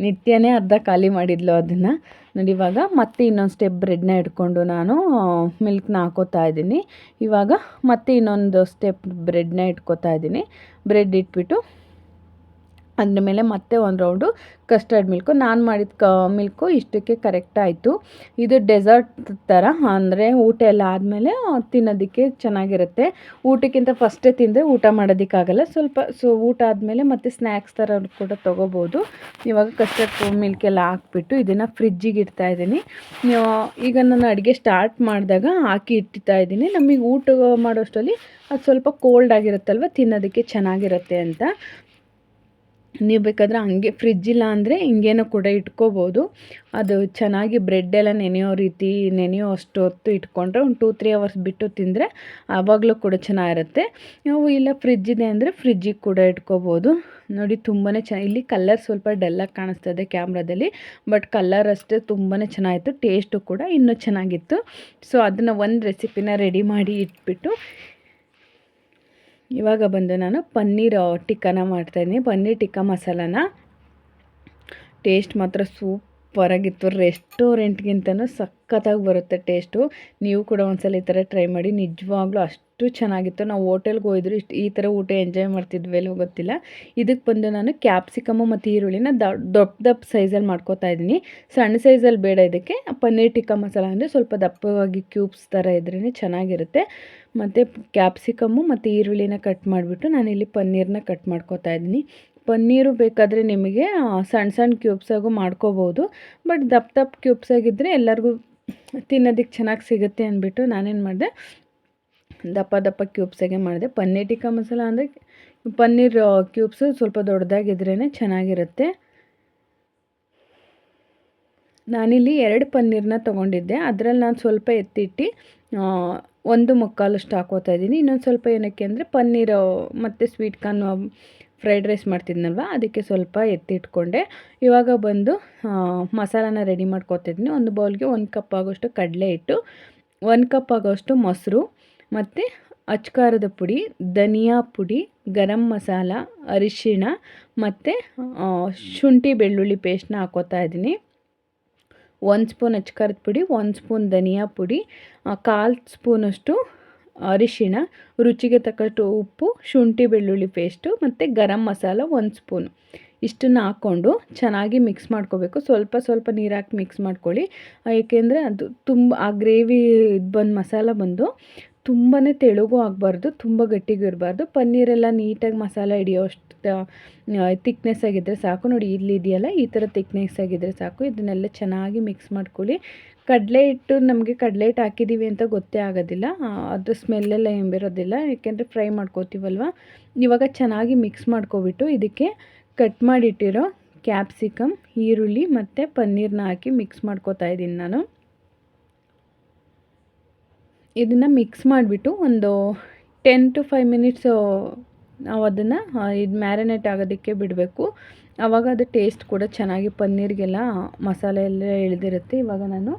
ನಿತ್ಯನೇ ಅರ್ಧ ಖಾಲಿ ಮಾಡಿದ್ಲು ಅದನ್ನು. ನೋಡಿ, ಇವಾಗ ಮತ್ತೆ ಇನ್ನೊಂದು ಸ್ಟೆಪ್ ಬ್ರೆಡ್ನ ಇಟ್ಕೊಂಡು ನಾನು ಮಿಲ್ಕ್ನ ಹಾಕೋತಾ ಇದ್ದೀನಿ. ಇವಾಗ ಮತ್ತೆ ಇನ್ನೊಂದು ಸ್ಟೆಪ್ ಬ್ರೆಡ್ನ ಇಟ್ಕೋತಾ ಇದ್ದೀನಿ. ಬ್ರೆಡ್ ಇಟ್ಬಿಟ್ಟು ಅದ್ರ ಮೇಲೆ ಮತ್ತೆ ಒಂದು ರೌಂಡು ಕಸ್ಟರ್ಡ್ ಮಿಲ್ಕು. ನಾನು ಮಾಡಿದ ಕ ಮಿಲ್ಕು ಇಷ್ಟಕ್ಕೆ ಕರೆಕ್ಟ್ ಆಯಿತು. ಇದು ಡೆಸರ್ಟ್ ಥರ, ಅಂದರೆ ಊಟ ಎಲ್ಲ ಆದಮೇಲೆ ತಿನ್ನೋದಕ್ಕೆ ಚೆನ್ನಾಗಿರುತ್ತೆ. ಊಟಕ್ಕಿಂತ ಫಸ್ಟೇ ತಿಂದರೆ ಊಟ ಮಾಡೋದಕ್ಕಾಗಲ್ಲ. ಸ್ವಲ್ಪ ಸೊ ಊಟ ಆದಮೇಲೆ ಮತ್ತು ಸ್ನ್ಯಾಕ್ಸ್ ಥರ ಕೂಡ ತೊಗೋಬೋದು. ಇವಾಗ ಕಸ್ಟರ್ಡ್ ಮಿಲ್ಕ್ ಎಲ್ಲ ಹಾಕ್ಬಿಟ್ಟು ಇದನ್ನು ಫ್ರಿಜ್ಜಿಗೆ ಇಡ್ತಾ ಇದ್ದೀನಿ. ಈಗ ನಾನು ಅಡುಗೆ ಸ್ಟಾರ್ಟ್ ಮಾಡಿದಾಗ ಹಾಕಿ ಇಟ್ಟಿರ್ತಾ ಇದ್ದೀನಿ. ನಮಗೆ ಊಟ ಮಾಡೋಷ್ಟರಲ್ಲಿ ಅದು ಸ್ವಲ್ಪ ಕೋಲ್ಡ್ ಆಗಿರುತ್ತಲ್ವ, ತಿನ್ನೋದಕ್ಕೆ ಚೆನ್ನಾಗಿರುತ್ತೆ ಅಂತ. ನೀವು ಬೇಕಾದರೆ ಹಂಗೆ ಫ್ರಿಜ್ ಇಲ್ಲ ಅಂದರೆ ಹಿಂಗೇನೋ ಕೂಡ ಇಟ್ಕೋಬೋದು. ಅದು ಚೆನ್ನಾಗಿ ಬ್ರೆಡ್ ಎಲ್ಲ ನೆನೆಯೋ ರೀತಿ, ನೆನೆಯೋ ಅಷ್ಟು ಹೊತ್ತು ಇಟ್ಕೊಂಡ್ರೆ ಒಂದು ಟೂ ತ್ರೀ ಅವರ್ಸ್ ಬಿಟ್ಟು ತಿಂದರೆ ಆವಾಗಲೂ ಕೂಡ ಚೆನ್ನಾಗಿರುತ್ತೆ. ನೀವು ಇಲ್ಲ ಫ್ರಿಜ್ ಇದೆ ಅಂದರೆ ಫ್ರಿಜ್ಜಿಗೆ ಕೂಡ ಇಟ್ಕೋಬೋದು. ನೋಡಿ ತುಂಬಾ ಚೆನ್ನ, ಇಲ್ಲಿ ಕಲ್ಲರ್ ಸ್ವಲ್ಪ ಡಲ್ಲಾಗಿ ಕಾಣಿಸ್ತದೆ ಕ್ಯಾಮ್ರಾದಲ್ಲಿ ಬಟ್ ಕಲ್ಲರ್ ಅಷ್ಟೇ ತುಂಬಾ ಚೆನ್ನಾಗಿತ್ತು ಟೇಸ್ಟು ಕೂಡ ಇನ್ನೂ ಚೆನ್ನಾಗಿತ್ತು. ಸೊ ಅದನ್ನು ಒಂದು ರೆಸಿಪಿನ ರೆಡಿ ಮಾಡಿ ಇಟ್ಬಿಟ್ಟು ಇವಾಗ ಬಂದು ನಾನು ಪನ್ನೀರ್ ಟಿಕ್ಕನ ಮಾಡ್ತಾಯಿದ್ದೀನಿ ಪನ್ನೀರ್ ಟಿಕ್ಕ ಮಸಾಲಾನ. ಟೇಸ್ಟ್ ಮಾತ್ರ ಸೂಪರಾಗಿತ್ತು. ರೆಸ್ಟೋರೆಂಟ್ಗಿಂತನೂ ಸಖತ್ತಾಗಿ ಬರುತ್ತೆ ಟೇಸ್ಟು. ನೀವು ಕೂಡ ಒಂದ್ಸಲ ಈ ಥರ ಟ್ರೈ ಮಾಡಿ. ನಿಜವಾಗ್ಲೂ ಅಷ್ಟು ಚೆನ್ನಾಗಿತ್ತು. ನಾವು ಹೋಟೆಲ್ಗೆ ಹೋಗಿದ್ರು ಇಷ್ಟು ಈ ಥರ ಊಟ ಎಂಜಾಯ್ ಮಾಡ್ತಿದ್ವಿ ಎಲ್ಲೋ ಗೊತ್ತಿಲ್ಲ. ಇದಕ್ಕೆ ಬಂದು ನಾನು ಕ್ಯಾಪ್ಸಿಕಮ್ಮು ಮತ್ತು ಈರುಳ್ಳಿನ ದೊಡ್ಡ ದಪ್ಪ ಸೈಜಲ್ಲಿ ಮಾಡ್ಕೋತಾ ಇದ್ದೀನಿ. ಸಣ್ಣ ಸೈಜಲ್ಲಿ ಬೇಡ ಇದಕ್ಕೆ. ಪನ್ನೀರ್ ಟಿಕ್ಕಾ ಮಸಾಲ ಅಂದರೆ ಸ್ವಲ್ಪ ದಪ್ಪವಾಗಿ ಕ್ಯೂಬ್ಸ್ ಥರ ಇದ್ರೇ ಚೆನ್ನಾಗಿರುತ್ತೆ. ಮತ್ತು ಕ್ಯಾಪ್ಸಿಕಮ್ಮು ಮತ್ತು ಈರುಳ್ಳಿನ ಕಟ್ ಮಾಡಿಬಿಟ್ಟು ನಾನಿಲ್ಲಿ ಪನ್ನೀರನ್ನ ಕಟ್ ಮಾಡ್ಕೋತಾ ಇದ್ದೀನಿ. ಪನ್ನೀರು ಬೇಕಾದರೆ ನಿಮಗೆ ಸಣ್ಣ ಸಣ್ಣ ಕ್ಯೂಬ್ಸಾಗೂ ಮಾಡ್ಕೋಬೋದು. ಬಟ್ ದಪ್ಪ ದಪ್ಪ ಕ್ಯೂಬ್ಸ್ ಆಗಿದ್ದರೆ ಎಲ್ಲರಿಗೂ ತಿನ್ನೋದಕ್ಕೆ ಚೆನ್ನಾಗಿ ಸಿಗುತ್ತೆ ಅಂದ್ಬಿಟ್ಟು ನಾನೇನು ಮಾಡಿದೆ, ದಪ್ಪ ದಪ್ಪ ಕ್ಯೂಬ್ಸಾಗೆ ಮಾಡಿದೆ. ಪನ್ನೀರ್ ಟಿಕ್ಕಾ ಮಸಾಲ ಅಂದರೆ ಪನ್ನೀರ್ ಕ್ಯೂಬ್ಸು ಸ್ವಲ್ಪ ದೊಡ್ಡದಾಗಿದ್ರೇ ಚೆನ್ನಾಗಿರುತ್ತೆ. ನಾನಿಲ್ಲಿ ಎರಡು ಪನ್ನೀರನ್ನ ತೊಗೊಂಡಿದ್ದೆ. ಅದರಲ್ಲಿ ನಾನು ಸ್ವಲ್ಪ ಎತ್ತಿಟ್ಟು ಒಂದು ಮುಕ್ಕಾಲಷ್ಟು ಹಾಕೋತಾ ಇದ್ದೀನಿ. ಇನ್ನೊಂದು ಸ್ವಲ್ಪ ಏನಕ್ಕೆ ಅಂದರೆ ಪನ್ನೀರು ಮತ್ತು ಸ್ವೀಟ್ ಕಾರ್ನ್ ಫ್ರೈಡ್ ರೈಸ್ ಮಾಡ್ತಿದ್ನಲ್ವ? ಅದಕ್ಕೆ ಸ್ವಲ್ಪ ಎತ್ತಿಟ್ಕೊಂಡೆ. ಇವಾಗ ಬಂದು ಮಸಾಲಾನ ರೆಡಿ ಮಾಡ್ಕೊತಿದ್ದೀನಿ ಒಂದು ಬೌಲ್ಗೆ ಒಂದು ಕಪ್ ಆಗೋಷ್ಟು ಕಡಲೆ ಹಿಟ್ಟು, ಒಂದು ಕಪ್ ಆಗೋಷ್ಟು ಮೊಸರು, ಮತ್ತು ಅಚ್ಕಾರದ ಪುಡಿ, ಧನಿಯಾ ಪುಡಿ, ಗರಂ ಮಸಾಲ, ಅರಿಶಿಣ, ಮತ್ತು ಶುಂಠಿ ಬೆಳ್ಳುಳ್ಳಿ ಪೇಸ್ಟ್ನ ಹಾಕೋತಾ ಇದ್ದೀನಿ. ಒಂದು ಸ್ಪೂನ್ ಅಚ್ಕಾರದ ಪುಡಿ, ಒಂದು ಸ್ಪೂನ್ ಧನಿಯಾ ಪುಡಿ ಕಾಲು ಸ್ಪೂನಷ್ಟು ಅರಿಶಿಣ, ರುಚಿಗೆ ತಕ್ಕಷ್ಟು ಉಪ್ಪು, ಶುಂಠಿ ಬೆಳ್ಳುಳ್ಳಿ ಪೇಸ್ಟು ಮತ್ತು ಗರಂ ಮಸಾಲ ಒಂದು ಸ್ಪೂನು. ಇಷ್ಟನ್ನು ಹಾಕ್ಕೊಂಡು ಚೆನ್ನಾಗಿ ಮಿಕ್ಸ್ ಮಾಡ್ಕೋಬೇಕು. ಸ್ವಲ್ಪ ಸ್ವಲ್ಪ ನೀರು ಹಾಕಿ ಮಿಕ್ಸ್ ಮಾಡ್ಕೊಳ್ಳಿ. ಏಕೆಂದರೆ ಅದು ತುಂಬ, ಆ ಗ್ರೇವಿ ಇದು ಬಂದು ಮಸಾಲ ಬಂದು ತುಂಬಾ ತೆಳುಗೂ ಆಗಬಾರ್ದು, ತುಂಬ ಗಟ್ಟಿಗೂ ಇರಬಾರ್ದು. ಪನ್ನೀರೆಲ್ಲ ನೀಟಾಗಿ ಮಸಾಲ ಹಿಡಿಯೋಷ್ಟು ಥಿಕ್ನೆಸ್ ಆಗಿದ್ದರೆ ಸಾಕು. ನೋಡಿ, ಇಲ್ಲಿ ಇದೆಯಲ್ಲ, ಈ ಥರ ತಿಕ್ನೆಸ್ ಆಗಿದ್ದರೆ ಸಾಕು. ಇದನ್ನೆಲ್ಲ ಚೆನ್ನಾಗಿ ಮಿಕ್ಸ್ ಮಾಡ್ಕೊಳ್ಳಿ. ಕಡಲೆ ಹಿಟ್ಟು ನಮಗೆ ಕಡಲೆ ಹಿಟ್ಟು ಹಾಕಿದ್ದೀವಿ ಅಂತ ಗೊತ್ತೇ ಆಗೋದಿಲ್ಲ. ಅದು ಸ್ಮೆಲ್ಲೆಲ್ಲ ಎಂಬಿರೋದಿಲ್ಲ ಏಕೆಂದರೆ ಫ್ರೈ ಮಾಡ್ಕೋತೀವಲ್ವ? ಇವಾಗ ಚೆನ್ನಾಗಿ ಮಿಕ್ಸ್ ಮಾಡ್ಕೊಬಿಟ್ಟು ಇದಕ್ಕೆ ಕಟ್ ಮಾಡಿಟ್ಟಿರೋ ಕ್ಯಾಪ್ಸಿಕಮ್ ಈರುಳ್ಳಿ ಮತ್ತು ಪನ್ನೀರನ್ನ ಹಾಕಿ ಮಿಕ್ಸ್ ಮಾಡ್ಕೋತಾ ಇದ್ದೀನಿ ನಾನು. ಇದನ್ನು ಮಿಕ್ಸ್ ಮಾಡಿಬಿಟ್ಟು ಒಂದು ಟೆನ್ ಟು ಫೈವ್ ಮಿನಿಟ್ಸು ನಾವು ಅದನ್ನು ಇದು ಮ್ಯಾರಿನೇಟ್ ಆಗೋದಕ್ಕೆ ಬಿಡಬೇಕು. ಆವಾಗ ಅದು ಟೇಸ್ಟ್ ಕೂಡ ಚೆನ್ನಾಗಿ ಪನ್ನೀರಿಗೆಲ್ಲ ಮಸಾಲೆ ಎಲ್ಲ ಇಳಿದಿರುತ್ತೆ ಇವಾಗ ನಾನು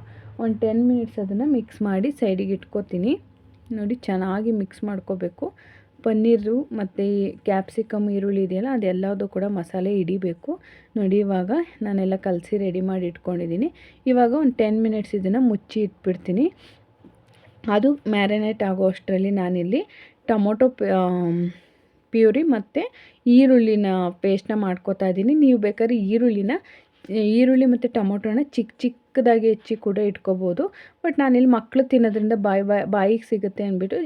ಒಂದು ಟೆನ್ ಮಿನಿಟ್ಸ್ ಅದನ್ನು ಮಿಕ್ಸ್ ಮಾಡಿ ಸೈಡಿಗೆ ಇಟ್ಕೋತೀನಿ. ನೋಡಿ ಚೆನ್ನಾಗಿ ಮಿಕ್ಸ್ ಮಾಡ್ಕೋಬೇಕು. ಪನ್ನೀರು ಮತ್ತು ಕ್ಯಾಪ್ಸಿಕಮ್ ಈರುಳ್ಳಿ ಇದೆಯಲ್ಲ ಅದೆಲ್ಲದು ಕೂಡ ಮಸಾಲೆ ಹಿಡಿಬೇಕು. ನೋಡಿ ಇವಾಗ ನಾನೆಲ್ಲ ಕಲಸಿ ರೆಡಿ ಮಾಡಿ ಇಟ್ಕೊಂಡಿದ್ದೀನಿ ಇವಾಗ ಒಂದು ಟೆನ್ ಮಿನಿಟ್ಸ್ ಇದನ್ನು ಮುಚ್ಚಿ ಇಟ್ಬಿಡ್ತೀನಿ. ಅದು ಮ್ಯಾರಿನೇಟ್ ಆಗೋ ಅಷ್ಟರಲ್ಲಿ ನಾನಿಲ್ಲಿ ಟೊಮೊಟೊ ಪ್ಯೂರಿ ಮತ್ತು ಈರುಳ್ಳಿನ ಪೇಸ್ಟನ್ನ ಮಾಡ್ಕೋತಾ ಇದ್ದೀನಿ. ನೀವು ಬೇಕಾದ್ರೆ ಈರುಳ್ಳಿನ ಈರುಳ್ಳಿ ಮತ್ತು ಟೊಮೊಟೊನ ಚಿಕ್ಕ ಚಿಕ್ಕದಾಗಿ ಹೆಚ್ಚಿ ಕೂಡ ಇಟ್ಕೋಬೋದು. ಬಟ್ ನಾನಿಲ್ಲಿ ಮಕ್ಕಳು ತಿನ್ನೋದ್ರಿಂದ ಬಾಯಿ ಬಾಯಿ ಬಾಯಿಗೆ ಸಿಗುತ್ತೆ ಅಂದ್ಬಿಟ್ಟು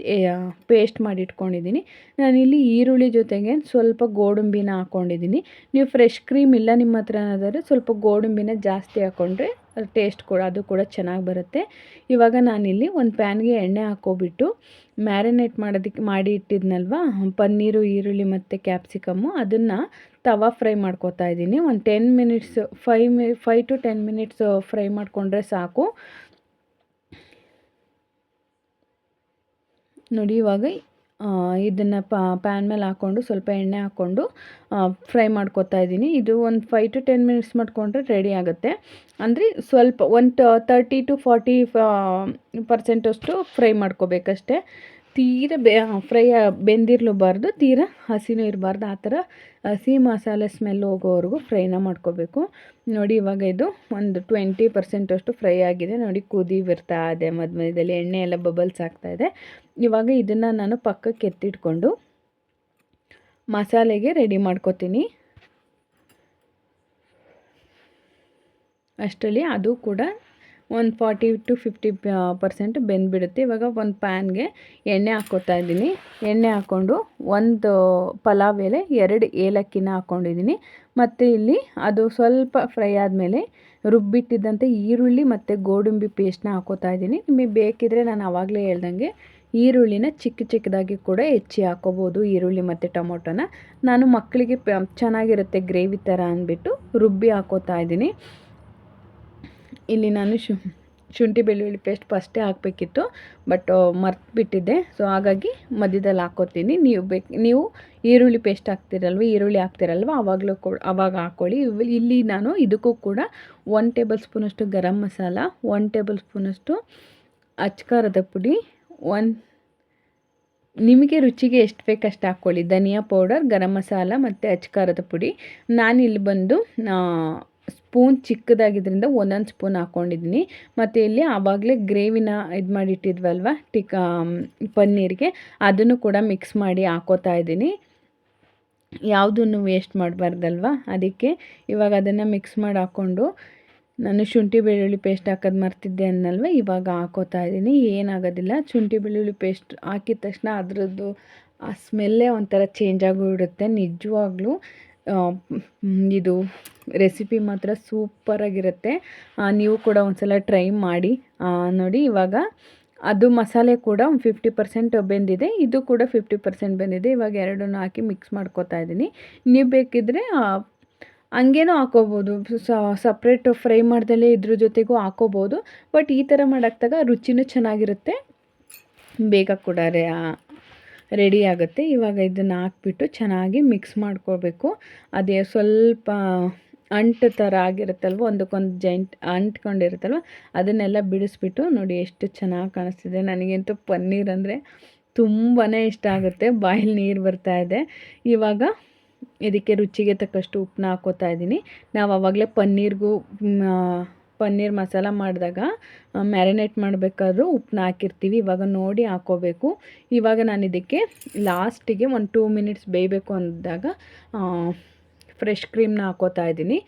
ಪೇಸ್ಟ್ ಮಾಡಿ ಇಟ್ಕೊಂಡಿದ್ದೀನಿ. ನಾನಿಲ್ಲಿ ಈರುಳ್ಳಿ ಜೊತೆಗೆ ಸ್ವಲ್ಪ ಗೋಡಂಬಿನ ಹಾಕ್ಕೊಂಡಿದ್ದೀನಿ ನೀವು ಫ್ರೆಶ್ ಕ್ರೀಮ್ ಇಲ್ಲ ನಿಮ್ಮ ಹತ್ರ ಏನಾದರೆ ಸ್ವಲ್ಪ ಗೋಡಂಬಿನ ಜಾಸ್ತಿ ಹಾಕ್ಕೊಂಡ್ರೆ ಟೇಸ್ಟ್ ಕೂಡ, ಅದು ಕೂಡ ಚೆನ್ನಾಗಿ ಬರುತ್ತೆ. ಇವಾಗ ನಾನಿಲ್ಲಿ ಒಂದು ಪ್ಯಾನ್ಗೆ ಎಣ್ಣೆ ಹಾಕ್ಕೊಬಿಟ್ಟು ಮ್ಯಾರಿನೇಟ್ ಮಾಡೋದಕ್ಕೆ ಮಾಡಿ ಇಟ್ಟಿದ್ನಲ್ವ? ಪನ್ನೀರು, ಈರುಳ್ಳಿ ಮತ್ತು ಕ್ಯಾಪ್ಸಿಕಮ್ಮು, ಅದನ್ನು ತವಾ ಫ್ರೈ ಮಾಡ್ಕೋತಾ ಇದ್ದೀನಿ. ಒಂದು ten minutes five me five to ten minutes fry ಮಾಡಿಕೊಂಡ್ರೆ ಸಾಕು. ನೋಡಿ ಇವಾಗ ಇದನ್ನು ಪ್ಯಾನ್ ಮೇಲೆ ಹಾಕ್ಕೊಂಡು ಸ್ವಲ್ಪ ಎಣ್ಣೆ ಹಾಕ್ಕೊಂಡು ಫ್ರೈ ಮಾಡ್ಕೊತಾ ಇದ್ದೀನಿ. ಇದು ಒಂದು ಫೈವ್ ಟು ಟೆನ್ ಮಿನಿಟ್ಸ್ ಮಾಡಿಕೊಂಡ್ರೆ ರೆಡಿ ಆಗುತ್ತೆ. ಅಂದರೆ ಸ್ವಲ್ಪ ಒಂದು ತರ್ಟಿ ಟು ಫಾರ್ಟಿ ಪರ್ಸೆಂಟಷ್ಟು ಫ್ರೈ ಮಾಡ್ಕೋಬೇಕಷ್ಟೆ. ತೀರ ಬೆ ಫ್ರೈ ಬೆಂದಿರಲೂಬಾರ್ದು ತೀರ ಹಸಿನೂ ಇರಬಾರ್ದು. ಆ ಥರ ಹಸಿ ಮಸಾಲೆ ಸ್ಮೆಲ್ ಹೋಗೋವರೆಗೂ ಫ್ರೈನ ಮಾಡ್ಕೋಬೇಕು. ನೋಡಿ ಇವಾಗ ಇದು ಒಂದು ಟ್ವೆಂಟಿ ಪರ್ಸೆಂಟಷ್ಟು ಫ್ರೈ ಆಗಿದೆ. ನೋಡಿ ಕುದಿ ಬರ್ತಾ ಇದೆ. ಮಧ್ಯ ಮಧ್ಯದಲ್ಲಿ ಎಣ್ಣೆ ಎಲ್ಲ ಬಬಲ್ಸ್ ಆಗ್ತಾಯಿದೆ ಇವಾಗ ಇದನ್ನು ನಾನು ಪಕ್ಕಕ್ಕೆ ಎತ್ತಿಟ್ಕೊಂಡು ಮಸಾಲೆಗೆ ರೆಡಿ ಮಾಡ್ಕೋತೀನಿ. ಅಷ್ಟರಲ್ಲಿ ಅದು ಕೂಡ ಒಂದು ಫಾರ್ಟಿ ಟು ಫಿಫ್ಟಿ ಪರ್ಸೆಂಟ್ ಬೆಂದ್ಬಿಡುತ್ತೆ. ಇವಾಗ ಒಂದು ಪ್ಯಾನ್ಗೆ ಎಣ್ಣೆ ಹಾಕ್ಕೋತಾ ಇದ್ದೀನಿ. ಎಣ್ಣೆ ಹಾಕ್ಕೊಂಡು ಒಂದು ಪಲಾವ್ ಎಲೆ, ಎರಡು ಏಲಕ್ಕಿನ ಹಾಕ್ಕೊಂಡಿದ್ದೀನಿ ಮತ್ತು ಇಲ್ಲಿ ಅದು ಸ್ವಲ್ಪ ಫ್ರೈ ಆದಮೇಲೆ ರುಬ್ಬಿಟ್ಟಿದ್ದಂತೆ ಈರುಳ್ಳಿ ಮತ್ತು ಗೋಡಂಬಿ ಪೇಸ್ಟ್ನ ಹಾಕೋತಾ ಇದ್ದೀನಿ. ನಿಮಗೆ ಬೇಕಿದ್ರೆ ನಾನು ಆವಾಗಲೇ ಹೇಳ್ದಂಗೆ ಈರುಳ್ಳಿನ ಚಿಕ್ಕ ಚಿಕ್ಕದಾಗಿ ಕೂಡ ಹೆಚ್ಚಿ ಹಾಕೋಬೋದು, ಈರುಳ್ಳಿ ಮತ್ತು ಟೊಮೊಟೊನ. ನಾನು ಮಕ್ಕಳಿಗೆ ಚೆನ್ನಾಗಿರುತ್ತೆ ಗ್ರೇವಿ ಥರ ಅಂದ್ಬಿಟ್ಟು ರುಬ್ಬಿ ಹಾಕೋತಾ ಇದ್ದೀನಿ. ಇಲ್ಲಿ ನಾನು ಶು, ಶುಂಠಿ ಬೆಳ್ಳುಳ್ಳಿ ಪೇಸ್ಟ್ ಫಸ್ಟೇ ಹಾಕಬೇಕಿತ್ತು, ಬಟ್ ಮರ್ತು ಬಿಟ್ಟಿದ್ದೆ ಸೊ ಹಾಗಾಗಿ ಮಧ್ಯದಲ್ಲಿ ಹಾಕೋತೀನಿ. ನೀವು ಬೇಕು, ನೀವು ಈರುಳ್ಳಿ ಪೇಸ್ಟ್ ಹಾಕ್ತಿರಲ್ವ, ಈರುಳ್ಳಿ ಹಾಕ್ತಿರಲ್ವ ಆವಾಗಲೂ ಕೊ ಆವಾಗ ಹಾಕ್ಕೊಳ್ಳಿ ಇಲ್ಲಿ ನಾನು ಇದಕ್ಕೂ ಕೂಡ ಒನ್ ಟೇಬಲ್ ಸ್ಪೂನಷ್ಟು ಗರಂ ಮಸಾಲ ಒನ್ ಟೇಬಲ್ ಸ್ಪೂನಷ್ಟು ಅಚ್ಕಾರದ ಪುಡಿ ಒನ್ ನಿಮಗೆ ರುಚಿಗೆ ಎಷ್ಟು ಬೇಕು ಅಷ್ಟು ಹಾಕ್ಕೊಳ್ಳಿ ಧನಿಯಾ ಪೌಡರ್, ಗರಂ ಮಸಾಲ ಮತ್ತು ಅಚ್ಕಾರದ ಪುಡಿ. ನಾನಿಲ್ಲಿ ಬಂದು ಸ್ಪೂನ್ ಚಿಕ್ಕದಾಗಿದ್ದರಿಂದ ಒಂದೊಂದು ಸ್ಪೂನ್ ಹಾಕ್ಕೊಂಡಿದ್ದೀನಿ ಮತ್ತು ಇಲ್ಲಿ ಆವಾಗಲೇ ಗ್ರೇವಿನ ಇದು ಮಾಡಿಟ್ಟಿದ್ವಲ್ವ? ಟಿಕ್ ಪನ್ನೀರಿಗೆ. ಅದನ್ನು ಕೂಡ ಮಿಕ್ಸ್ ಮಾಡಿ ಹಾಕೋತಾ ಇದ್ದೀನಿ. ಯಾವುದನ್ನು ವೇಸ್ಟ್ ಮಾಡಬಾರ್ದಲ್ವ? ಅದಕ್ಕೆ ಇವಾಗ ಅದನ್ನು ಮಿಕ್ಸ್ ಮಾಡಿ ಹಾಕ್ಕೊಂಡು ನಾನು ಶುಂಠಿ ಬೆಳ್ಳುಳ್ಳಿ ಪೇಸ್ಟ್ ಹಾಕೋದು ಮರ್ತಿದ್ದೆ ಅನ್ನಲ್ವ? ಇವಾಗ ಹಾಕೋತಾ ಇದ್ದೀನಿ. ಏನಾಗೋದಿಲ್ಲ. ಶುಂಠಿ ಬೆಳ್ಳುಳ್ಳಿ ಪೇಸ್ಟ್ ಹಾಕಿದ ತಕ್ಷಣ ಅದರದ್ದು ಆ ಸ್ಮೆಲ್ಲೇ ಒಂಥರ ಚೇಂಜ್ ಆಗಿಬಿಡುತ್ತೆ ನಿಜವಾಗ್ಲೂ. ಇದು ರೆಸಿಪಿ ಮಾತ್ರ ಸೂಪರಾಗಿರುತ್ತೆ ನೀವು ಕೂಡ ಒಂದ್ಸಲ ಟ್ರೈ ಮಾಡಿ. ನೋಡಿ, ಇವಾಗ ಅದು ಮಸಾಲೆ ಕೂಡ ಒಂದು ಫಿಫ್ಟಿ ಪರ್ಸೆಂಟ್ ಬೆಂದಿದೆ. ಇದು ಕೂಡ ಫಿಫ್ಟಿ ಪರ್ಸೆಂಟ್ ಬೆಂದಿದೆ. ಇವಾಗ ಎರಡನ್ನೂ ಹಾಕಿ ಮಿಕ್ಸ್ ಮಾಡ್ಕೋತಾ ಇದ್ದೀನಿ. ನೀವು ಬೇಕಿದ್ದರೆ ಹಂಗೇನೂ ಹಾಕೋಬೋದು. ಸಪ್ರೇಟ್ ಫ್ರೈ ಮಾಡ್ದಲೇ ಇದ್ರ ಜೊತೆಗೂ ಹಾಕೋಬೋದು. ಬಟ್ ಈ ಥರ ಮಾಡಾಕ್ದಾಗ ರುಚಿನೂ ಚೆನ್ನಾಗಿರುತ್ತೆ. ಬೇಗ ಕೂಡ ರೆಡಿ ಆಗುತ್ತೆ. ಇವಾಗ ಇದನ್ನು ಹಾಕ್ಬಿಟ್ಟು ಚೆನ್ನಾಗಿ ಮಿಕ್ಸ್ ಮಾಡ್ಕೋಬೇಕು. ಅದೇ ಸ್ವಲ್ಪ ಅಂಟು ಥರ ಆಗಿರುತ್ತಲ್ವ, ಒಂದಕ್ಕೊಂದು ಜೈಂಟ್ ಅಂಟ್ಕೊಂಡಿರುತ್ತಲ್ವ, ಅದನ್ನೆಲ್ಲ ಬಿಡಿಸ್ಬಿಟ್ಟು ನೋಡಿ ಎಷ್ಟು ಚೆನ್ನಾಗಿ ಕಾಣಿಸ್ತಿದೆ. ನನಗಂತೂ ಪನ್ನೀರ್ ಅಂದರೆ ತುಂಬಾ ಇಷ್ಟ ಆಗುತ್ತೆ. ಬಾಯಲ್ಲಿ ನೀರು ಬರ್ತಾ ಇದೆ. ಇವಾಗ ಇದಕ್ಕೆ ರುಚಿಗೆ ತಕ್ಕಷ್ಟು ಉಪ್ಪನ್ನ ಹಾಕೋತಾ ಇದ್ದೀನಿ. ನಾವು ಆವಾಗಲೇ ಪನ್ನೀರ್ಗೂ ಪನ್ನೀರ್ ಮಸಾಲ ಮಾಡಿದಾಗ ಮ್ಯಾರಿನೇಟ್ ಮಾಡಬೇಕಾದ್ರೂ ಉಪ್ಪನ್ನ ಹಾಕಿರ್ತೀವಿ. ಇವಾಗ ನೋಡಿ ಹಾಕೋಬೇಕು. ಇವಾಗ ನಾನು ಇದಕ್ಕೆ ಲಾಸ್ಟಿಗೆ ಒಂದು ಟೂ ಮಿನಿಟ್ಸ್ ಬೇಯಬೇಕು ಅಂದಾಗ ಫ್ರೆಶ್ ಕ್ರೀಮ್ನ ಹಾಕೋತಾ ಇದ್ದೀನಿ.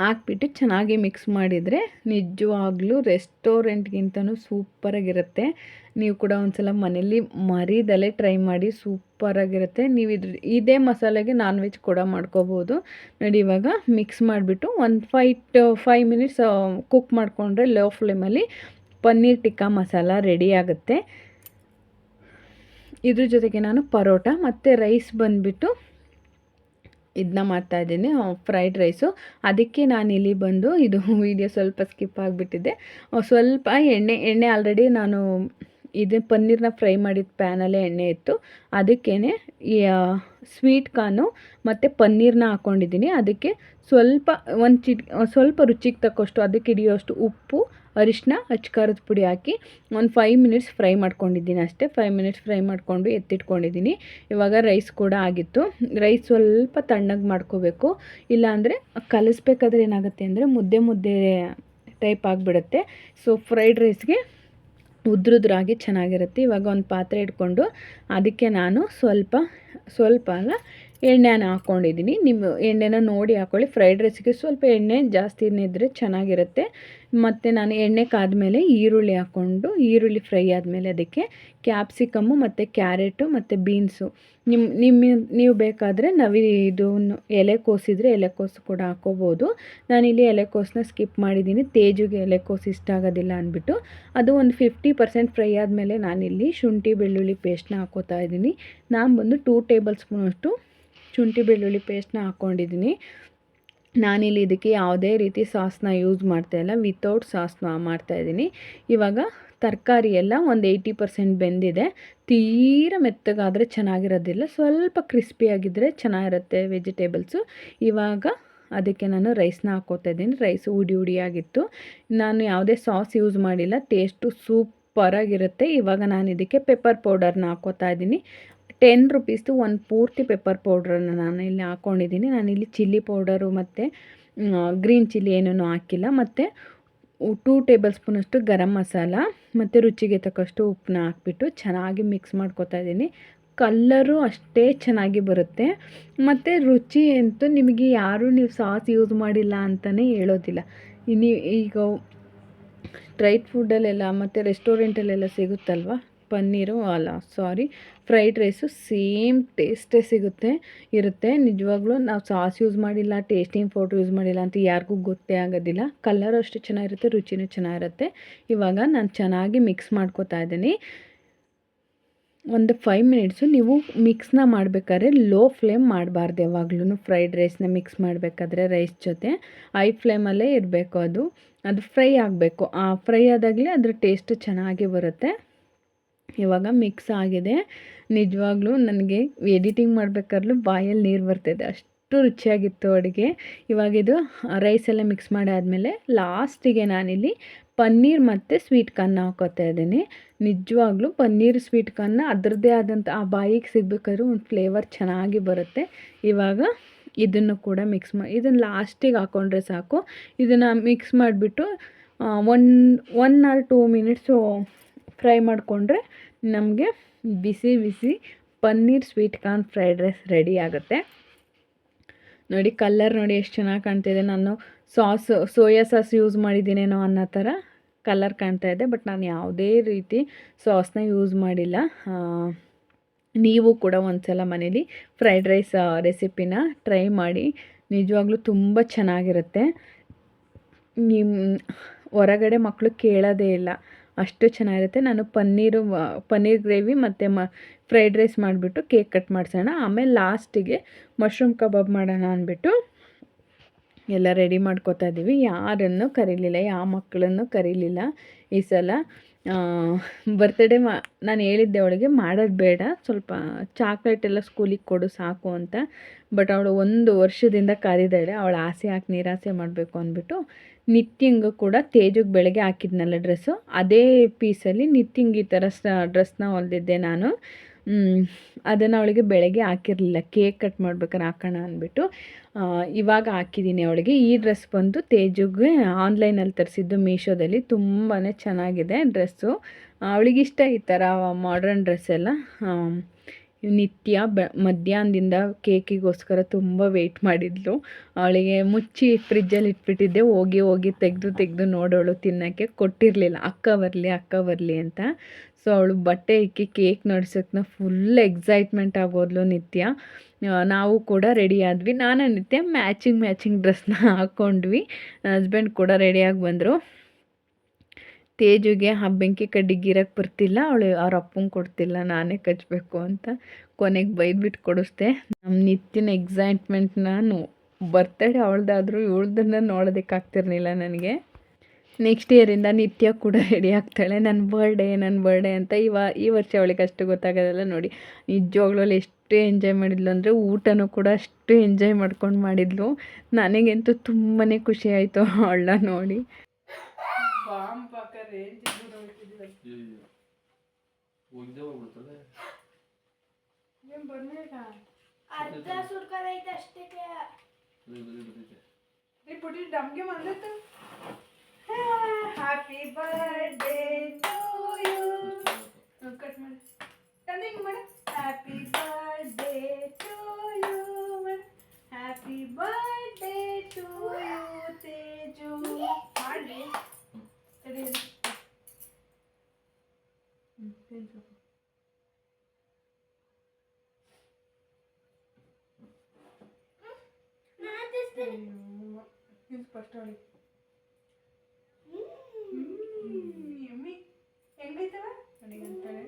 ಹಾಕ್ಬಿಟ್ಟು ಚೆನ್ನಾಗಿ ಮಿಕ್ಸ್ ಮಾಡಿದರೆ ನಿಜವಾಗ್ಲೂ ರೆಸ್ಟೋರೆಂಟ್ಗಿಂತನೂ ಸೂಪರಾಗಿರುತ್ತೆ. ನೀವು ಕೂಡ ಒಂದ್ಸಲ ಮನೇಲಿ ಮರಿದಲ್ಲೇ ಟ್ರೈ ಮಾಡಿ ಸೂಪರಾಗಿರುತ್ತೆ. ನೀವು ಇದ್ರ, ಇದೇ ಮಸಾಲೆಗೆ ನಾನ್ ವೆಜ್ ಕೂಡ ಮಾಡ್ಕೋಬೋದು. ನೋಡಿ ಇವಾಗ ಮಿಕ್ಸ್ ಮಾಡಿಬಿಟ್ಟು ಒಂದು five to five minutes cook ಮಾಡಿಕೊಂಡ್ರೆ ಲೋ ಫ್ಲೇಮಲ್ಲಿ ಪನ್ನೀರ್ ಟಿಕ್ಕಾ ಮಸಾಲ ರೆಡಿ ಆಗುತ್ತೆ. ಇದ್ರ ಜೊತೆಗೆ ನಾನು ಪರೋಟ ಮತ್ತು ರೈಸ್ ಬಂದುಬಿಟ್ಟು ಇದನ್ನ ಮಾಡ್ತಾ ಇದ್ದೀನಿ ಫ್ರೈಡ್ ರೈಸು ಅದಕ್ಕೆ ನಾನು ಇಲ್ಲಿ ಬಂದು ಇದು ವಿಡಿಯೋ ಸ್ವಲ್ಪ ಸ್ಕಿಪ್ ಆಗಿಬಿಟ್ಟಿದ್ದೆ ಸ್ವಲ್ಪ ಎಣ್ಣೆ ಎಣ್ಣೆ ಆಲ್ರೆಡಿ ನಾನು ಇದು ಪನ್ನೀರ್ನ ಫ್ರೈ ಮಾಡಿದ ಪ್ಯಾನಲ್ಲೇ ಎಣ್ಣೆ ಇತ್ತು. ಅದಕ್ಕೇ ಸ್ವೀಟ್ ಕಾರ್ನು ಮತ್ತು ಪನ್ನೀರನ್ನ ಹಾಕ್ಕೊಂಡಿದ್ದೀನಿ ಅದಕ್ಕೆ ಸ್ವಲ್ಪ ಒಂದು ಚಿಟ್, ಸ್ವಲ್ಪ ರುಚಿಗೆ ತಕ್ಕಷ್ಟು ಅದಕ್ಕೆ ಹಿಡಿಯೋಷ್ಟು ಉಪ್ಪು ಅರಿಶಿನ ಅಚ್ಕಾರದ ಪುಡಿ ಹಾಕಿ ಒಂದು ಫೈವ್ ಮಿನಿಟ್ಸ್ ಫ್ರೈ ಮಾಡ್ಕೊಂಡಿದ್ದೀನಿ ಅಷ್ಟೇ. ಫೈವ್ ಮಿನಿಟ್ಸ್ ಫ್ರೈ ಮಾಡಿಕೊಂಡು ಎತ್ತಿಟ್ಕೊಂಡಿದ್ದೀನಿ. ಇವಾಗ ರೈಸ್ ಕೂಡ ಆಗಿತ್ತು. ರೈಸ್ ಸ್ವಲ್ಪ ತಣ್ಣಗೆ ಮಾಡ್ಕೋಬೇಕು. ಇಲ್ಲಾಂದರೆ ಕಲಿಸ್ಬೇಕಾದ್ರೆ ಏನಾಗುತ್ತೆ ಅಂದರೆ ಮುದ್ದೆ ಮುದ್ದೆ ಟೈಪ್ ಆಗಿಬಿಡುತ್ತೆ. ಸೊ ಫ್ರೈಡ್ ರೈಸ್ಗೆ ಉದ್ರುದ್ರಾಗಿ ಚೆನ್ನಾಗಿರುತ್ತೆ. ಇವಾಗ ಒಂದು ಪಾತ್ರೆ ಇಟ್ಕೊಂಡು ಅದಕ್ಕೆ ನಾನು ಸ್ವಲ್ಪ ಸ್ವಲ್ಪ ಅಲ್ಲ ಎಣ್ಣೆನ ಹಾಕ್ಕೊಂಡಿದ್ದೀನಿ ನಿಮ್ಮ ಎಣ್ಣೆನ ನೋಡಿ ಹಾಕ್ಕೊಳ್ಳಿ ಫ್ರೈಡ್ ರೈಸ್ಗೆ ಸ್ವಲ್ಪ ಎಣ್ಣೆ ಜಾಸ್ತಿ ಇದ್ದರೆ ಚೆನ್ನಾಗಿರುತ್ತೆ. ಮತ್ತು ನಾನು ಎಣ್ಣೆ ಕಾದ್ಮೇಲೆ ಈರುಳ್ಳಿ ಹಾಕ್ಕೊಂಡು, ಈರುಳ್ಳಿ ಫ್ರೈ ಆದಮೇಲೆ ಅದಕ್ಕೆ ಕ್ಯಾಪ್ಸಿಕಮ್ಮು ಮತ್ತು ಕ್ಯಾರೆಟು ಮತ್ತು ಬೀನ್ಸು ನಿಮ್ಮ ನಿಮ್ಮ ನೀವು ಬೇಕಾದರೆ ನವಿ ಇದು ಎಲೆಕೋಸಿದ್ರೆ ಎಲೆಕೋಸು ಕೂಡ ಹಾಕ್ಕೋಬೋದು ನಾನಿಲ್ಲಿ ಎಲೆಕೋಸನ್ನ ಸ್ಕಿಪ್ ಮಾಡಿದ್ದೀನಿ. ತೇಜುಗೆ ಎಲೆಕೋಸು ಇಷ್ಟ ಆಗೋದಿಲ್ಲ ಅಂದ್ಬಿಟ್ಟು. ಅದು ಒಂದು ಫಿಫ್ಟಿ ಪರ್ಸೆಂಟ್ ಫ್ರೈ ಆದಮೇಲೆ ನಾನಿಲ್ಲಿ ಶುಂಠಿ, ಬೆಳ್ಳುಳ್ಳಿ ಪೇಸ್ಟ್ನ ಹಾಕೋತಾ ಇದ್ದೀನಿ. ನಾನು ಬಂದು ಟೂ ಟೇಬಲ್ ಸ್ಪೂನಷ್ಟು ಶುಂಠಿ ಬೆಳ್ಳುಳ್ಳಿ ಪೇಸ್ಟ್ನ ಹಾಕ್ಕೊಂಡಿದ್ದೀನಿ ನಾನಿಲ್ಲಿ ಇದಕ್ಕೆ ಯಾವುದೇ ರೀತಿ ಸಾಸ್ನ ಯೂಸ್ ಮಾಡ್ತಾಯಿಲ್ಲ ವಿತೌಟ್ ಸಾಸ್ನ ಮಾಡ್ತಾಯಿದ್ದೀನಿ ಇವಾಗ ತರಕಾರಿ ಎಲ್ಲ ಒಂದು ಏಯ್ಟಿ ಪರ್ಸೆಂಟ್ ಬೆಂದಿದೆ. ತೀರ ಮೆತ್ತಗಾದರೆ ಚೆನ್ನಾಗಿರೋದಿಲ್ಲ. ಸ್ವಲ್ಪ ಕ್ರಿಸ್ಪಿಯಾಗಿದ್ದರೆ ಚೆನ್ನಾಗಿರುತ್ತೆ ವೆಜಿಟೇಬಲ್ಸು ಇವಾಗ ಅದಕ್ಕೆ ನಾನು ರೈಸ್ನ ಹಾಕೋತಾ ಇದ್ದೀನಿ. ರೈಸ್ ಉಡಿ ಉಡಿಯಾಗಿತ್ತು ನಾನು ಯಾವುದೇ ಸಾಸ್ ಯೂಸ್ ಮಾಡಿಲ್ಲ. ಟೇಸ್ಟು ಸೂಪರಾಗಿರುತ್ತೆ. ಇವಾಗ ನಾನು ಇದಕ್ಕೆ ಪೆಪ್ಪರ್ ಪೌಡರ್ನ ಹಾಕೋತಾ ಇದ್ದೀನಿ. ಟೆನ್ ರುಪೀಸ್ದು ಒಂದು ಪೂರ್ತಿ ಪೆಪ್ಪರ್ ಪೌಡ್ರನ್ನು ನಾನು ಇಲ್ಲಿ ಹಾಕ್ಕೊಂಡಿದ್ದೀನಿ ನಾನಿಲ್ಲಿ ಚಿಲ್ಲಿ ಪೌಡರು ಮತ್ತು ಗ್ರೀನ್ ಚಿಲ್ಲಿ ಏನೂ ಹಾಕಿಲ್ಲ. ಮತ್ತು ಟೂ ಟೇಬಲ್ ಸ್ಪೂನಷ್ಟು ಗರಂ ಮಸಾಲ, ಮತ್ತು ರುಚಿಗೆ ತಕ್ಕಷ್ಟು ಉಪ್ಪನ್ನ ಹಾಕ್ಬಿಟ್ಟು ಚೆನ್ನಾಗಿ ಮಿಕ್ಸ್ ಮಾಡ್ಕೊತಾ ಇದ್ದೀನಿ. ಕಲ್ಲರು ಅಷ್ಟೇ ಚೆನ್ನಾಗಿ ಬರುತ್ತೆ. ಮತ್ತು ರುಚಿ ಅಂತೂ ನಿಮಗೆ ಯಾರೂ ನೀವು ಸಾಸ್ ಯೂಸ್ ಮಾಡಿಲ್ಲ ಅಂತಲೇ ಹೇಳೋದಿಲ್ಲ. ನೀವು ಈಗ ಸ್ಟ್ರೈಟ್ ಫುಡ್ಡಲ್ಲೆಲ್ಲ ಮತ್ತು ರೆಸ್ಟೋರೆಂಟಲ್ಲೆಲ್ಲ ಸಿಗುತ್ತಲ್ವ? ಪನ್ನೀರು, ಅಲ್ಲ ಸಾರಿ ಫ್ರೈಡ್ ರೈಸು ಸೇಮ್ ಟೇಸ್ಟೇ ಸಿಗುತ್ತೆ, ಇರುತ್ತೆ. ನಿಜವಾಗ್ಲೂ ನಾವು ಸಾಸ್ ಯೂಸ್ ಮಾಡಿಲ್ಲ, ಟೇಸ್ಟಿಂಗ್ ಪೌಡ್ರ್ ಯೂಸ್ ಮಾಡಿಲ್ಲ ಅಂತ ಯಾರಿಗೂ ಗೊತ್ತೇ ಆಗೋದಿಲ್ಲ. ಕಲರ್ ಅಷ್ಟು ಚೆನ್ನಾಗಿರುತ್ತೆ, ರುಚಿನೂ ಚೆನ್ನಾಗಿರುತ್ತೆ. ಇವಾಗ ನಾನು ಚೆನ್ನಾಗಿ ಮಿಕ್ಸ್ ಮಾಡ್ಕೋತಾ ಇದ್ದೀನಿ. ಒಂದು ಫೈವ್ ಮಿನಿಟ್ಸು ನೀವು ಮಿಕ್ಸ್ನ ಮಾಡಬೇಕಾದ್ರೆ ಲೋ ಫ್ಲೇಮ್ ಮಾಡಬಾರ್ದು ಯಾವಾಗ್ಲೂ ಫ್ರೈಡ್ ರೈಸ್ನ ಮಿಕ್ಸ್ ಮಾಡಬೇಕಾದ್ರೆ ರೈಸ್ ಜೊತೆ. ಹೈ ಫ್ಲೇಮಲ್ಲೇ ಇರಬೇಕು ಅದು. ಅದು ಫ್ರೈ ಆಗಬೇಕು. ಆ ಫ್ರೈ ಆದಾಗಲೇ ಅದ್ರ ಟೇಸ್ಟ್ ಚೆನ್ನಾಗಿ ಬರುತ್ತೆ. ಇವಾಗ ಮಿಕ್ಸ್ ಆಗಿದೆ. ನಿಜವಾಗ್ಲೂ ನನಗೆ ಎಡಿಟಿಂಗ್ ಮಾಡಬೇಕಾದ್ರೂ ಬಾಯಲ್ಲಿ ನೀರು ಬರ್ತಿದೆ. ಅಷ್ಟು ರುಚಿಯಾಗಿತ್ತು ಅಡುಗೆ. ಇವಾಗಿದು ರೈಸ್ ಎಲ್ಲ ಮಿಕ್ಸ್ ಮಾಡಾದಮೇಲೆ ಲಾಸ್ಟಿಗೆ ನಾನಿಲ್ಲಿ ಪನ್ನೀರ್ ಮತ್ತು ಸ್ವೀಟ್ ಕಾರ್ನ್ ಹಾಕೋತಾ ಇದ್ದೀನಿ. ನಿಜವಾಗ್ಲೂ ಪನ್ನೀರ್ ಸ್ವೀಟ್ ಕಾರ್ನ ಅದರದ್ದೇ ಆದಂಥ ಆ ಬಾಯಿಗೆ ಸಿಗಬೇಕಾದ್ರೂ ಒಂದು ಫ್ಲೇವರ್ ಚೆನ್ನಾಗಿ ಬರುತ್ತೆ. ಇವಾಗ ಇದನ್ನು ಕೂಡ ಮಿಕ್ಸ್ ಮಾ, ಇದನ್ನು ಲಾಸ್ಟಿಗೆ ಹಾಕ್ಕೊಂಡ್ರೆ ಸಾಕು. ಇದನ್ನು ಮಿಕ್ಸ್ ಮಾಡಿಬಿಟ್ಟು one one or two minutes fry ಮಾಡಿಕೊಂಡ್ರೆ ನಮಗೆ ಬಿಸಿ ಬಿಸಿ paneer sweet corn fried rice ready ಆಗುತ್ತೆ. ನೋಡಿ ಕಲ್ಲರ್ ನೋಡಿ ಎಷ್ಟು ಚೆನ್ನಾಗಿ ಕಾಣ್ತಿದೆ. ನಾನು ಸಾಸ್ ಸೋಯಾ ಸಾಸ್ ಯೂಸ್ ಮಾಡಿದ್ದೀನೇನೋ ಅನ್ನೋ ಥರ ಕಲರ್ ಕಾಣ್ತಾ ಇದೆ. ಬಟ್ ನಾನು ಯಾವುದೇ ರೀತಿ ಸಾಸ್ನ ಯೂಸ್ ಮಾಡಿಲ್ಲ. ನೀವು ಕೂಡ ಒಂದು ಸಲ ಮನೇಲಿ ಫ್ರೈಡ್ ರೈಸ್ ರೆಸಿಪಿನ ಟ್ರೈ ಮಾಡಿ. ನಿಜವಾಗ್ಲೂ ತುಂಬ ಚೆನ್ನಾಗಿರುತ್ತೆ. ನಿಮ್ಮ ಹೊರಗಡೆ ಮಕ್ಕಳು ಕೇಳೋದೇ ಇಲ್ಲ. ಅಷ್ಟು ಚೆನ್ನಾಗಿರುತ್ತೆ. ನಾನು ಪನ್ನೀರು ಪನ್ನೀರ್ ಗ್ರೇವಿ ಮತ್ತು ಮ, ಫ್ರೈಡ್ ರೈಸ್ ಮಾಡಿಬಿಟ್ಟು ಕೇಕ್ ಕಟ್ ಮಾಡಿಸೋಣ. ಆಮೇಲೆ ಲಾಸ್ಟಿಗೆ ಮಶ್ರೂಮ್ ಕಬಾಬ್ ಮಾಡೋಣ ಅಂದ್ಬಿಟ್ಟು ಎಲ್ಲ ರೆಡಿ ಮಾಡ್ಕೋತಾ ಇದ್ದೀವಿ. ಯಾರನ್ನು ಕರೀಲಿಲ್ಲ, ಯಾವ ಮಕ್ಕಳನ್ನು ಕರೀಲಿಲ್ಲ ಈ ಸಲ. ಬರ್ತ್ಡೇ ಮಾ, ನಾನು ಹೇಳಿದ್ದೆ ಅವಳಿಗೆ, ಮಾಡೋದು ಬೇಡ. ಸ್ವಲ್ಪ ಚಾಕ್ಲೇಟ್ ಎಲ್ಲ ಸ್ಕೂಲಿಗೆ ಕೊಡು, ಸಾಕು ಅಂತ. ಬಟ್ ಅವಳು ಒಂದು ವರ್ಷದಿಂದ ಕರೀದಾಳೆ ಅವಳ ಆಸೆ ಹಾಕಿ, ನಿರಾಸೆ ಮಾಡಬೇಕು ಅಂದ್ಬಿಟ್ಟು ನಿತ್ಯಂಗೂ ಕೂಡ ತೇಜುಗೆ ಬೆಳಗ್ಗೆ ಹಾಕಿದ್ನಲ್ಲ ಡ್ರೆಸ್ಸು. ಅದೇ ಪೀಸಲ್ಲಿ ನಿತ್ಯಂಗ್ ಈ ಥರ ಡ್ರೆಸ್ನ ಹೊಲ್ದಿದ್ದೆ ನಾನು. ಅದನ್ನು ಅವಳಿಗೆ ಬೆಳಗ್ಗೆ ಹಾಕಿರಲಿಲ್ಲ. ಕೇಕ್ ಕಟ್ ಮಾಡ್ಬೇಕಾರೆ ಹಾಕೋಣ ಅಂದ್ಬಿಟ್ಟು ಇವಾಗ ಹಾಕಿದ್ದೀನಿ ಅವಳಿಗೆ. ಈ ಡ್ರೆಸ್ ಬಂದು ತೇಜುಗೆ ಆನ್ಲೈನಲ್ಲಿ ತರಿಸಿದ್ದು ಮೀಶೋದಲ್ಲಿ ತುಂಬಾ ಚೆನ್ನಾಗಿದೆ ಡ್ರೆಸ್ಸು. ಅವಳಿಗಿಷ್ಟ ಈ ಥರ ಮಾಡ್ರನ್ ಡ್ರೆಸ್ ಎಲ್ಲ. ನಿತ್ಯ ಬ, ಮಧ್ಯಾಹ್ನದಿಂದ ಕೇಕಿಗೋಸ್ಕರ ತುಂಬ ವೆಯ್ಟ್ ಮಾಡಿದ್ಲು. ಅವಳಿಗೆ ಮುಚ್ಚಿ ಫ್ರಿಜ್ಜಲ್ಲಿ ಇಟ್ಬಿಟ್ಟಿದ್ದೆ. ಹೋಗಿ ಹೋಗಿ ತೆಗೆದು ತೆಗೆದು ನೋಡೋಳು ತಿನ್ನೋಕ್ಕೆ. ಕೊಟ್ಟಿರಲಿಲ್ಲ. ಅಕ್ಕ ಬರಲಿ ಅಕ್ಕ ಬರಲಿ ಅಂತ. ಸೊ ಅವಳು ಬಟ್ಟೆ ಇಕ್ಕಿ ಕೇಕ್ ನಡ್ಸೋಕ್ಕೆ ಫುಲ್ ಎಕ್ಸೈಟ್ಮೆಂಟ್ ಆಗೋದ್ಲು ನಿತ್ಯ. ನಾವು ಕೂಡ ರೆಡಿ ಆದ್ವಿ. ನಾನು ನಿತ್ಯ ಮ್ಯಾಚಿಂಗ್ ಮ್ಯಾಚಿಂಗ್ ಡ್ರೆಸ್ನ ಹಾಕ್ಕೊಂಡ್ವಿ ಹಸ್ಬೆಂಡ್ ಕೂಡ ರೆಡಿಯಾಗಿ ಬಂದರು. ತೇಜುಗೆ ಆ ಬೆಂಕಿ ಕಡ್ಡಿಗಿರಕ್ಕೆ ಬರ್ತಿಲ್ಲ, ಅವಳು ಅವ್ರ ಅಪ್ಪಂಗೆ ಕೊಡ್ತಿಲ್ಲ, ನಾನೇ ಕಚ್ಚಬೇಕು ಅಂತ ಕೊನೆಗೆ ಬೈದ್ಬಿಟ್ಟು ಕೊಡಿಸ್ದೆ ನಮ್ಮ ನಿತ್ಯನ ಎಕ್ಸೈಟ್ಮೆಂಟ್ ನಾನು ಬರ್ತಡೇ ಅವಳ್ದಾದ್ರೂ ಇವಳ್ದನ್ನ ನೋಡೋದಕ್ಕಾಗ್ತಿರ್ಲಿಲ್ಲ ನನಗೆ. ನೆಕ್ಸ್ಟ್ ಇಯರಿಂದ ನಿತ್ಯ ಕೂಡ ರೆಡಿ ಆಗ್ತಾಳೆ ನನ್ನ ಬರ್ಡೇ ನನ್ನ ಬರ್ಡೇ ಅಂತ ಇವ, ಈ ವರ್ಷ ಅವಳಿಗೆ ಅಷ್ಟು ಗೊತ್ತಾಗೋದಲ್ಲ ನೋಡಿ. ನಿಜವಾಗ್ಲೂ ಎಷ್ಟು ಎಂಜಾಯ್ ಮಾಡಿದ್ಲು ಅಂದರೆ ಊಟನೂ ಕೂಡ ಅಷ್ಟು ಎಂಜಾಯ್ ಮಾಡ್ಕೊಂಡು ಮಾಡಿದ್ಲು. ನನಗಂತೂ ತುಂಬಾ ಖುಷಿ ಆಯಿತು ಅವಳನ್ನ ನೋಡಿ. ಅರ್ಧ ಸುಡ್ಕೋದೈತೆ ಅಷ್ಟೇ ಪುಟಿ ಡಮ್ಗೆ ಬಂದಿತ್ತು happy birthday to you cut ಮಾಡಿ ತಂದೆ ಹಿಂಗೆ ಮಾಡು happy birthday to you happy birthday to you Teju ಮಾಡಿ ತಡಿ ಹ್ಞೂ ತೇಜು ಇದು ಫಸ್ಟ್ ಅವಳಿ ಎಮ್ಮಿ ಹೆಂಗೈತವ? ನನಗಂತಾಳೆ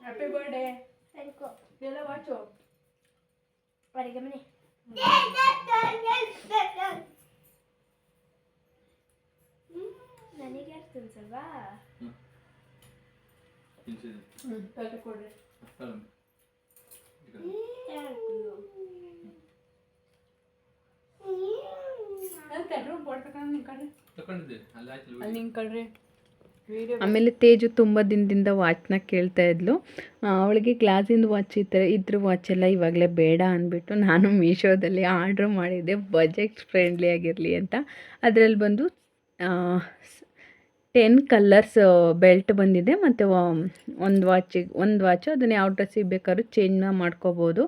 ಹ್ಯಾಪಿ ಬರ್ಡೇ ಅನ್ಕೋ ಎಲ್ಲ ವಾಚು ಅಡಿಗೆ ಮನೆ. ನನಗೆ ತಿನ್ಸಲ್ವಾ ಹ್ಞೂ ಕೊಡ್ರಿ. ಕಡ್ರಿ ಆಮೇಲೆ ತೇಜು ತುಂಬ ದಿನದಿಂದ ವಾಚ್ನ ಕೇಳ್ತಾ ಇದ್ಲು. ಅವಳಿಗೆ ಗ್ಲಾಸಿಂದ ವಾಚ್ ಈ ಥರ ಇದ್ರ ಎಲ್ಲ ಇವಾಗಲೇ ಬೇಡ ಅಂದ್ಬಿಟ್ಟು ನಾನು ಮೀಶೋದಲ್ಲಿ ಆರ್ಡ್ರ್ ಮಾಡಿದ್ದೆ. ಬಜೆಟ್ ಫ್ರೆಂಡ್ಲಿ ಆಗಿರಲಿ ಅಂತ. ಅದರಲ್ಲಿ ಬಂದು ಟೆನ್ ಕಲ್ಲರ್ಸ್ ಬೆಲ್ಟ್ ಬಂದಿದೆ. ಮತ್ತು ಒಂದು ವಾಚಿಗೆ ಒಂದು ವಾಚು ಅದನ್ನು ಯಾವ ಡ್ರೆಸ್ಸಿಗೆ ಬೇಕಾದ್ರೂ ಚೇಂಜ್ ಮಾಡ್ಕೋಬೋದು.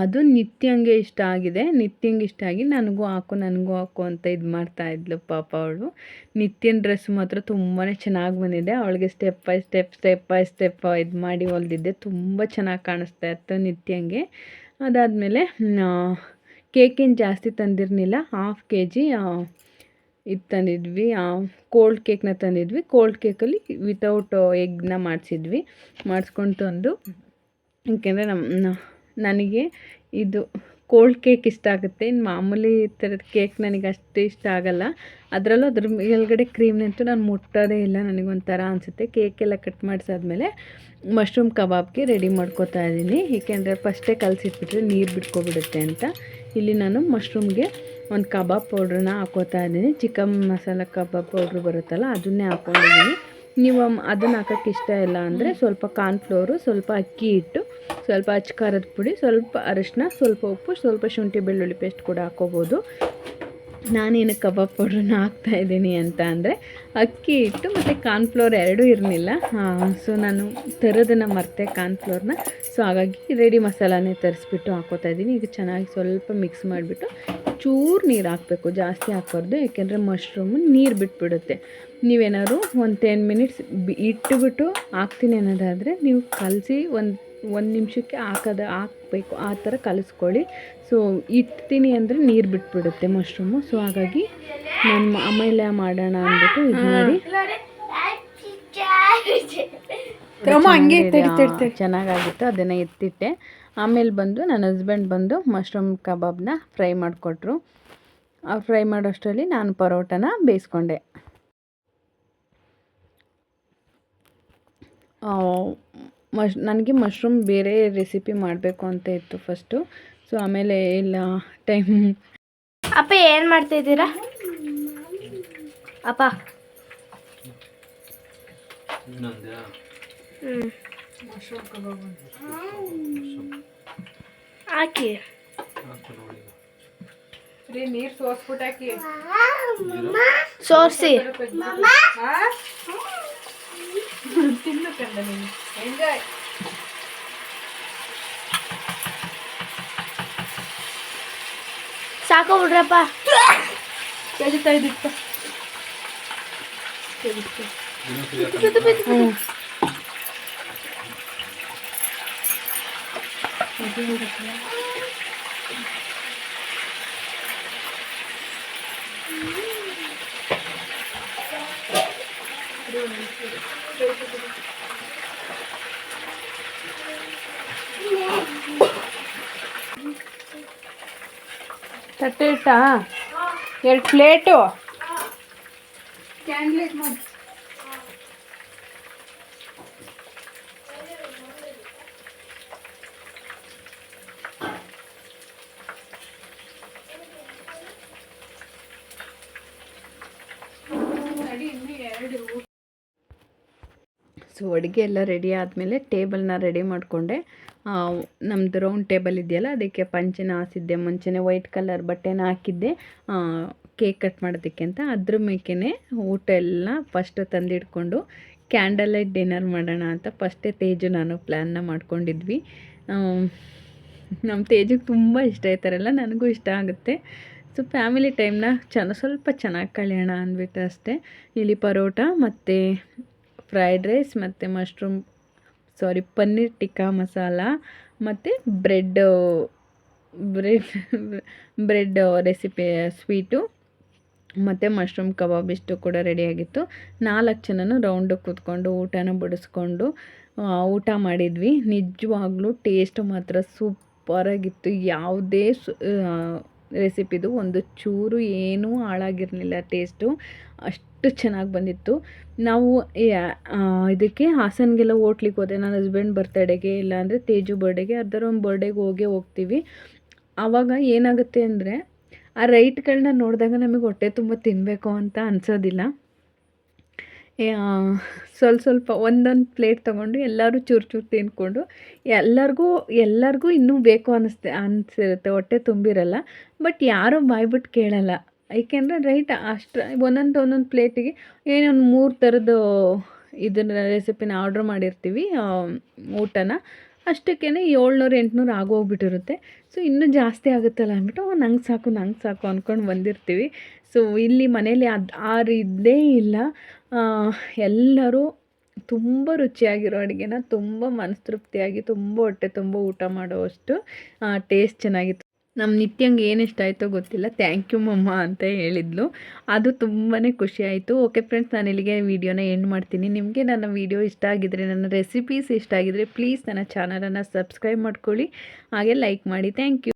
ಅದು ನಿತ್ಯಂಗೆ ಇಷ್ಟ ಆಗಿದೆ. ನಿತ್ಯಂಗೆ ಇಷ್ಟ ಆಗಿ ನನಗೂ ಹಾಕು ನನಗೂ ಹಾಕು ಅಂತ ಇದು ಮಾಡ್ತಾ ಇದ್ಲು ಪಾಪ ಅವಳು. ನಿತ್ಯನ ಡ್ರೆಸ್ ಮಾತ್ರ ತುಂಬಾ ಚೆನ್ನಾಗಿ ಬಂದಿದೆ. ಅವಳಿಗೆ step by step step by step ಇದು ಮಾಡಿ ಹೊಲ್ದಿದ್ದೆ. ತುಂಬ ಚೆನ್ನಾಗಿ ಕಾಣಿಸ್ತಾ ಇತ್ತು ನಿತ್ಯಂಗೆ. ಅದಾದಮೇಲೆ ಕೇಕೇನು ಜಾಸ್ತಿ ತಂದಿರಲಿಲ್ಲ. ಹಾಫ್ ಕೆ ಜಿ ಇದು ತಂದಿದ್ವಿ ಕೋಲ್ಡ್ ಕೇಕ್ನ ತಂದಿದ್ವಿ. ಕೋಲ್ಡ್ ಕೇಕಲ್ಲಿ ವಿತೌಟ್ ಎಗ್ನ ಮಾಡಿಸಿದ್ವಿ. ಮಾಡಿಸ್ಕೊಂಡು ತಂದು, ಏಕೆಂದರೆ ನಮ್ಮ ನನಗೆ ಇದು ಕೋಲ್ಡ್ ಕೇಕ್ ಇಷ್ಟ ಆಗುತ್ತೆ. ಇನ್ನು ಮಾಮೂಲಿ ಥರದ ಕೇಕ್ ನನಗೆ ಅಷ್ಟು ಇಷ್ಟ ಆಗಲ್ಲ. ಅದರಲ್ಲೂ ಅದ್ರ ಮೇಲ್ಗಡೆ ಕ್ರೀಮ್ನಂತೂ ನಾನು ಮುಟ್ಟೋದೇ ಇಲ್ಲ. ನನಗೊಂಥರ ಅನಿಸುತ್ತೆ. ಕೇಕೆಲ್ಲ ಕಟ್ ಮಾಡಿಸಾದ್ಮೇಲೆ ಮಶ್ರೂಮ್ ಕಬಾಬ್ಗೆ ರೆಡಿ ಮಾಡ್ಕೋತಾ ಇದ್ದೀನಿ. ಏಕೆಂದರೆ ಫಸ್ಟೇ ಕಲಸಿಟ್ಬಿಟ್ರೆ ನೀರು ಬಿಟ್ಕೊಬಿಡುತ್ತೆ ಅಂತ. ಇಲ್ಲಿ ನಾನು ಮಶ್ರೂಮ್ಗೆ ಒಂದು ಕಬಾಬ್ ಪೌಡ್ರನ್ನ ಹಾಕೋತಾ ಇದ್ದೀನಿ. ಚಿಕನ್ ಮಸಾಲ ಕಬಾಬ್ ಪೌಡ್ರ್ ಬರುತ್ತಲ್ಲ, ಅದನ್ನೇ ಹಾಕೊಂಡಿದ್ದೀನಿ. ನೀವು ಅದನ್ನು ಹಾಕೋಕ್ಕೆ ಇಷ್ಟ ಇಲ್ಲ ಅಂದರೆ ಸ್ವಲ್ಪ ಕಾರ್ನ್ಫ್ಲೋರು ಸ್ವಲ್ಪ ಅಕ್ಕಿ ಹಿಟ್ಟು, ಸ್ವಲ್ಪ ಅಚ್ಚ ಖಾರದ ಪುಡಿ, ಸ್ವಲ್ಪ ಅರಿಶಿನ ಸ್ವಲ್ಪ ಉಪ್ಪು, ಸ್ವಲ್ಪ ಶುಂಠಿ ಬೆಳ್ಳುಳ್ಳಿ ಪೇಸ್ಟ್ ಕೂಡ ಹಾಕೋಬೋದು. ನಾನೇನು ಕಬಾಬ್ ಪೌಡ್ರನ್ನ ಹಾಕ್ತಾ ಇದ್ದೀನಿ ಅಂತ ಅಂದರೆ ಅಕ್ಕಿ ಹಿಟ್ಟು ಮತ್ತು ಕಾರ್ನ್ಫ್ಲೋರ್ ಎರಡೂ ಇರಲಿಲ್ಲ. ಸೊ ನಾನು ತರೋದನ್ನು ಮರ್ತೆ ಕಾರ್ನ್ಫ್ಲೋರ್ನ ಸೊ ಹಾಗಾಗಿ ರೆಡಿ ಮಸಾಲಾನೇ ತರಿಸ್ಬಿಟ್ಟು ಹಾಕೋತಾ ಇದ್ದೀನಿ. ಈಗ ಚೆನ್ನಾಗಿ ಸ್ವಲ್ಪ ಮಿಕ್ಸ್ ಮಾಡಿಬಿಟ್ಟು ಚೂರು ನೀರು ಹಾಕಬೇಕು, ಜಾಸ್ತಿ ಹಾಕ್ಬಾರ್ದು. ಯಾಕೆಂದರೆ ಮಶ್ರೂಮು ನೀರು ಬಿಟ್ಬಿಡುತ್ತೆ. ನೀವೇನಾದ್ರು ಒಂದು ಟೆನ್ ಮಿನಿಟ್ಸ್ ಬಿ ಇಟ್ಟುಬಿಟ್ಟು ಹಾಕ್ತೀನಿ ಅನ್ನೋದಾದರೆ ನೀವು ಕಲಸಿ ಒಂದು ಒಂದು ನಿಮಿಷಕ್ಕೆ ಹಾಕೋದು ಹಾಕಬೇಕು ಆ ಥರ ಕಲಿಸ್ಕೊಳ್ಳಿ. ಸೊ ಇಡ್ತೀನಿ ಅಂದರೆ ನೀರು ಬಿಟ್ಬಿಡುತ್ತೆ ಮಶ್ರೂಮು ಸೊ ಹಾಗಾಗಿ ನಾನು ಆಮೇಲೆ ಮಾಡೋಣ ಅಂದ್ಬಿಟ್ಟು ಇದು ಮಾಡಿ. ಚೆನ್ನಾಗಾಗಿತ್ತು ಅದನ್ನು ಎತ್ತಿಟ್ಟೆ. ಆಮೇಲೆ ಬಂದು ನನ್ನ ಹಸ್ಬೆಂಡ್ ಬಂದು ಮಶ್ರೂಮ್ ಕಬಾಬ್ನ ಫ್ರೈ ಮಾಡಿಕೊಟ್ರು. ಅವ್ರು ಫ್ರೈ ಮಾಡೋಷ್ಟರಲ್ಲಿ ನಾನು ಪರೋಟನ ಬೇಯಿಸ್ಕೊಂಡೆ. ಮಶ್ ನನಗೆ ಮಶ್ರೂಮ್ ಬೇರೆ ರೆಸಿಪಿ ಮಾಡಬೇಕು ಅಂತ ಇತ್ತು ಫಸ್ಟು ಸೊ ಆಮೇಲೆ ಇಲ್ಲ ಟೈಮ್ ಅಪ್ಪ ಏನು ಮಾಡ್ತಾ ಇದ್ದೀರಾ? ಅಪ್ಪ. ಹಾಕಿ. ನೀರು ಸೋಸ್ಬಿಟ್ಟಾಕಿ ಸೋರಿಸಿ. ತಿನ್ನು ಕಂಡ ನೀನು. ಎಂಜಾಯ್ ಸಾಕು ಬಿಡ್ರಪ್ಪ ತೆಗಿತಾ ಇದ್ದಿಪ್ಪ ಇನ್ನೊಂದು ಹ್ಞೂ ತಟ್ಟೆ ಇಟ್ಟಾ ಎರಡು ಪ್ಲೇಟು. ಕ್ಯಾಂಡ್ಲೇಟ್ ಮಾಡಿ. ಸೊ ಅಡುಗೆ ಎಲ್ಲ ರೆಡಿ ಆದಮೇಲೆ ಟೇಬಲ್ನ ರೆಡಿ ಮಾಡಿಕೊಂಡೆ. ನಮ್ಮದು ರೌಂಡ್ ಟೇಬಲ್ ಇದೆಯಲ್ಲ, ಅದಕ್ಕೆ ಪಂಚೆನ ಹಾಸಿದ್ದೆ. ಮುಂಚೆನೇ ವೈಟ್ ಕಲರ್ ಬಟ್ಟೆನ ಹಾಕಿದ್ದೆ. ಕೇಕ್ ಕಟ್ ಮಾಡೋದಕ್ಕೆ ಅಂತ. ಅದ್ರ ಮೇಕೆನೆ ಊಟ ಎಲ್ಲ ಫಸ್ಟ್ ತಂದಿಟ್ಕೊಂಡು ಕ್ಯಾಂಡಲ್ ಲೈಟ್ ಡಿನ್ನರ್ ಮಾಡೋಣ ಅಂತ ಫಸ್ಟೇ ತೇಜು ನಾನು ಪ್ಲ್ಯಾನ್ನ ಮಾಡ್ಕೊಂಡಿದ್ವಿ. ನಮ್ಮ ತೇಜಿಗೆ ತುಂಬ ಇಷ್ಟ ಈ ನನಗೂ ಇಷ್ಟ ಆಗುತ್ತೆ. ಸೊ ಫ್ಯಾಮಿಲಿ ಟೈಮ್ನ ಚೆನ್ನ ಸ್ವಲ್ಪ ಚೆನ್ನಾಗಿ ಕಳೆಯೋಣ ಅಂದ್ಬಿಟ್ಟು ಅಷ್ಟೇ. ಇಲ್ಲಿ ಪರೋಟ ಮತ್ತು ಫ್ರೈಡ್ ರೈಸ್ ಮತ್ತು ಮಶ್ರೂಮ್ ಸಾರಿ, ಪನ್ನೀರ್ ಟಿಕ್ಕಾ ಮಸಾಲ ಮತ್ತು bread bread bread recipe sweet ಮತ್ತು ಮಶ್ರೂಮ್ ಕಬಾಬ್ ಇಷ್ಟು ಕೂಡ ರೆಡಿಯಾಗಿತ್ತು ನಾಲ್ಕು ಜನನೂ ರೌಂಡಿಗೆ ಕೂತ್ಕೊಂಡು ಊಟನ ಬಡಿಸ್ಕೊಂಡು ಊಟ ಮಾಡಿದ್ವಿ. ನಿಜವಾಗ್ಲೂ ಟೇಸ್ಟ್ ಮಾತ್ರ ಸೂಪರಾಗಿತ್ತು ಯಾವುದೇ ರೆಸಿಪಿದು ಒಂದು ಚೂರು ಏನೂ ಹಾಳಾಗಿರಲಿಲ್ಲ, ಟೇಸ್ಟು ಅಷ್ಟು ಚೆನ್ನಾಗಿ ಬಂದಿತ್ತು. ನಾವು ಇದಕ್ಕೆ ಹಾಸನಗೆಲ್ಲ ಹೋಟ್ಲಿಗೆ ಹೋದೆ ನನ್ನ ಹಸ್ಬೆಂಡ್ ಬರ್ತಡೆಗೆ ಇಲ್ಲಾಂದರೆ ತೇಜು ಬರ್ಡೇಗೆ ಅದರ ಒಂದು ಬರ್ಡೇಗೆ ಹೋಗೇ ಹೋಗ್ತೀವಿ. ಆವಾಗ ಏನಾಗುತ್ತೆ ಅಂದರೆ ಆ ರೈಟ್ಗಳನ್ನ ನೋಡಿದಾಗ ನಮಗೆ ಹೊಟ್ಟೆ ತುಂಬ ತಿನ್ನಬೇಕು ಅಂತ ಅನಿಸೋದಿಲ್ಲ. ಸ್ವಲ್ಪ ಸ್ವಲ್ಪ ಒಂದೊಂದು ಪ್ಲೇಟ್ ತೊಗೊಂಡು ಎಲ್ಲರೂ ಚೂರು ಚೂರು ತಿನ್ಕೊಂಡು ಎಲ್ಲರಿಗೂ ಎಲ್ಲರಿಗೂ ಇನ್ನೂ ಬೇಕು ಅನ್ನಿಸ್ತೆ ಅನಿಸಿರುತ್ತೆ ಹೊಟ್ಟೆ ತುಂಬಿರಲ್ಲ. ಬಟ್ ಯಾರೂ ಬಾಯ್ಬಿಟ್ಟು ಕೇಳಲ್ಲ. ಏಕೆಂದರೆ ರೈಟ್ ಅಷ್ಟು ಒಂದೊಂದು ಒಂದೊಂದು ಪ್ಲೇಟಿಗೆ ಏನೊಂದು ಮೂರು ಥರದ ಇದನ್ನ ರೆಸಿಪಿನ ಆರ್ಡ್ರ್ ಮಾಡಿರ್ತೀವಿ ಊಟನ. ಅಷ್ಟಕ್ಕೇ ಏಳ್ನೂರು ಎಂಟುನೂರು ಆಗೋಗ್ಬಿಟ್ಟಿರುತ್ತೆ. ಸೊ ಇನ್ನೂ ಜಾಸ್ತಿ ಆಗುತ್ತಲ್ಲ ಅಂದ್ಬಿಟ್ಟು "ಓ, ನಂಗೆ ಸಾಕು ನಂಗೆ ಸಾಕು ಅಂದ್ಕೊಂಡು ಬಂದಿರ್ತೀವಿ. ಸೊ ಇಲ್ಲಿ ಮನೇಲಿ ಅದು ಆ ಇದ್ದೇ ಇಲ್ಲ. ಎಲ್ಲರೂ ತುಂಬ ರುಚಿಯಾಗಿರೋ ಅಡುಗೆನ ತುಂಬ ಮನಸ್ತೃಪ್ತಿಯಾಗಿ, ತುಂಬ ಹೊಟ್ಟೆ ತುಂಬ ಊಟ ಮಾಡುವಷ್ಟು ಟೇಸ್ಟ್ ಚೆನ್ನಾಗಿತ್ತು. ನಮ್ಮ ನಿತ್ಯಂಗೆ ಏನು ಇಷ್ಟ ಆಯಿತೋ ಗೊತ್ತಿಲ್ಲ. ಥ್ಯಾಂಕ್ ಯು ಮಮ್ಮ ಅಂತ ಹೇಳಿದ್ಲು. ಅದು ತುಂಬಾ ಖುಷಿ ಆಯಿತು. ಓಕೆ ಫ್ರೆಂಡ್ಸ್ ನಾನು ಇಲ್ಲಿಗೆ ವೀಡಿಯೋನ ಎಂಡ್ ಮಾಡ್ತೀನಿ. ನಿಮಗೆ ನನ್ನ ವೀಡಿಯೋ ಇಷ್ಟ ಆಗಿದ್ರೆ, ನನ್ನ ರೆಸಿಪೀಸ್ ಇಷ್ಟ ಆಗಿದ್ರೆ ಪ್ಲೀಸ್ ನನ್ನ ಚಾನಲನ್ನು ಸಬ್ಸ್ಕ್ರೈಬ್ ಮಾಡ್ಕೊಳ್ಳಿ. ಹಾಗೆ ಲೈಕ್ ಮಾಡಿ. Thank you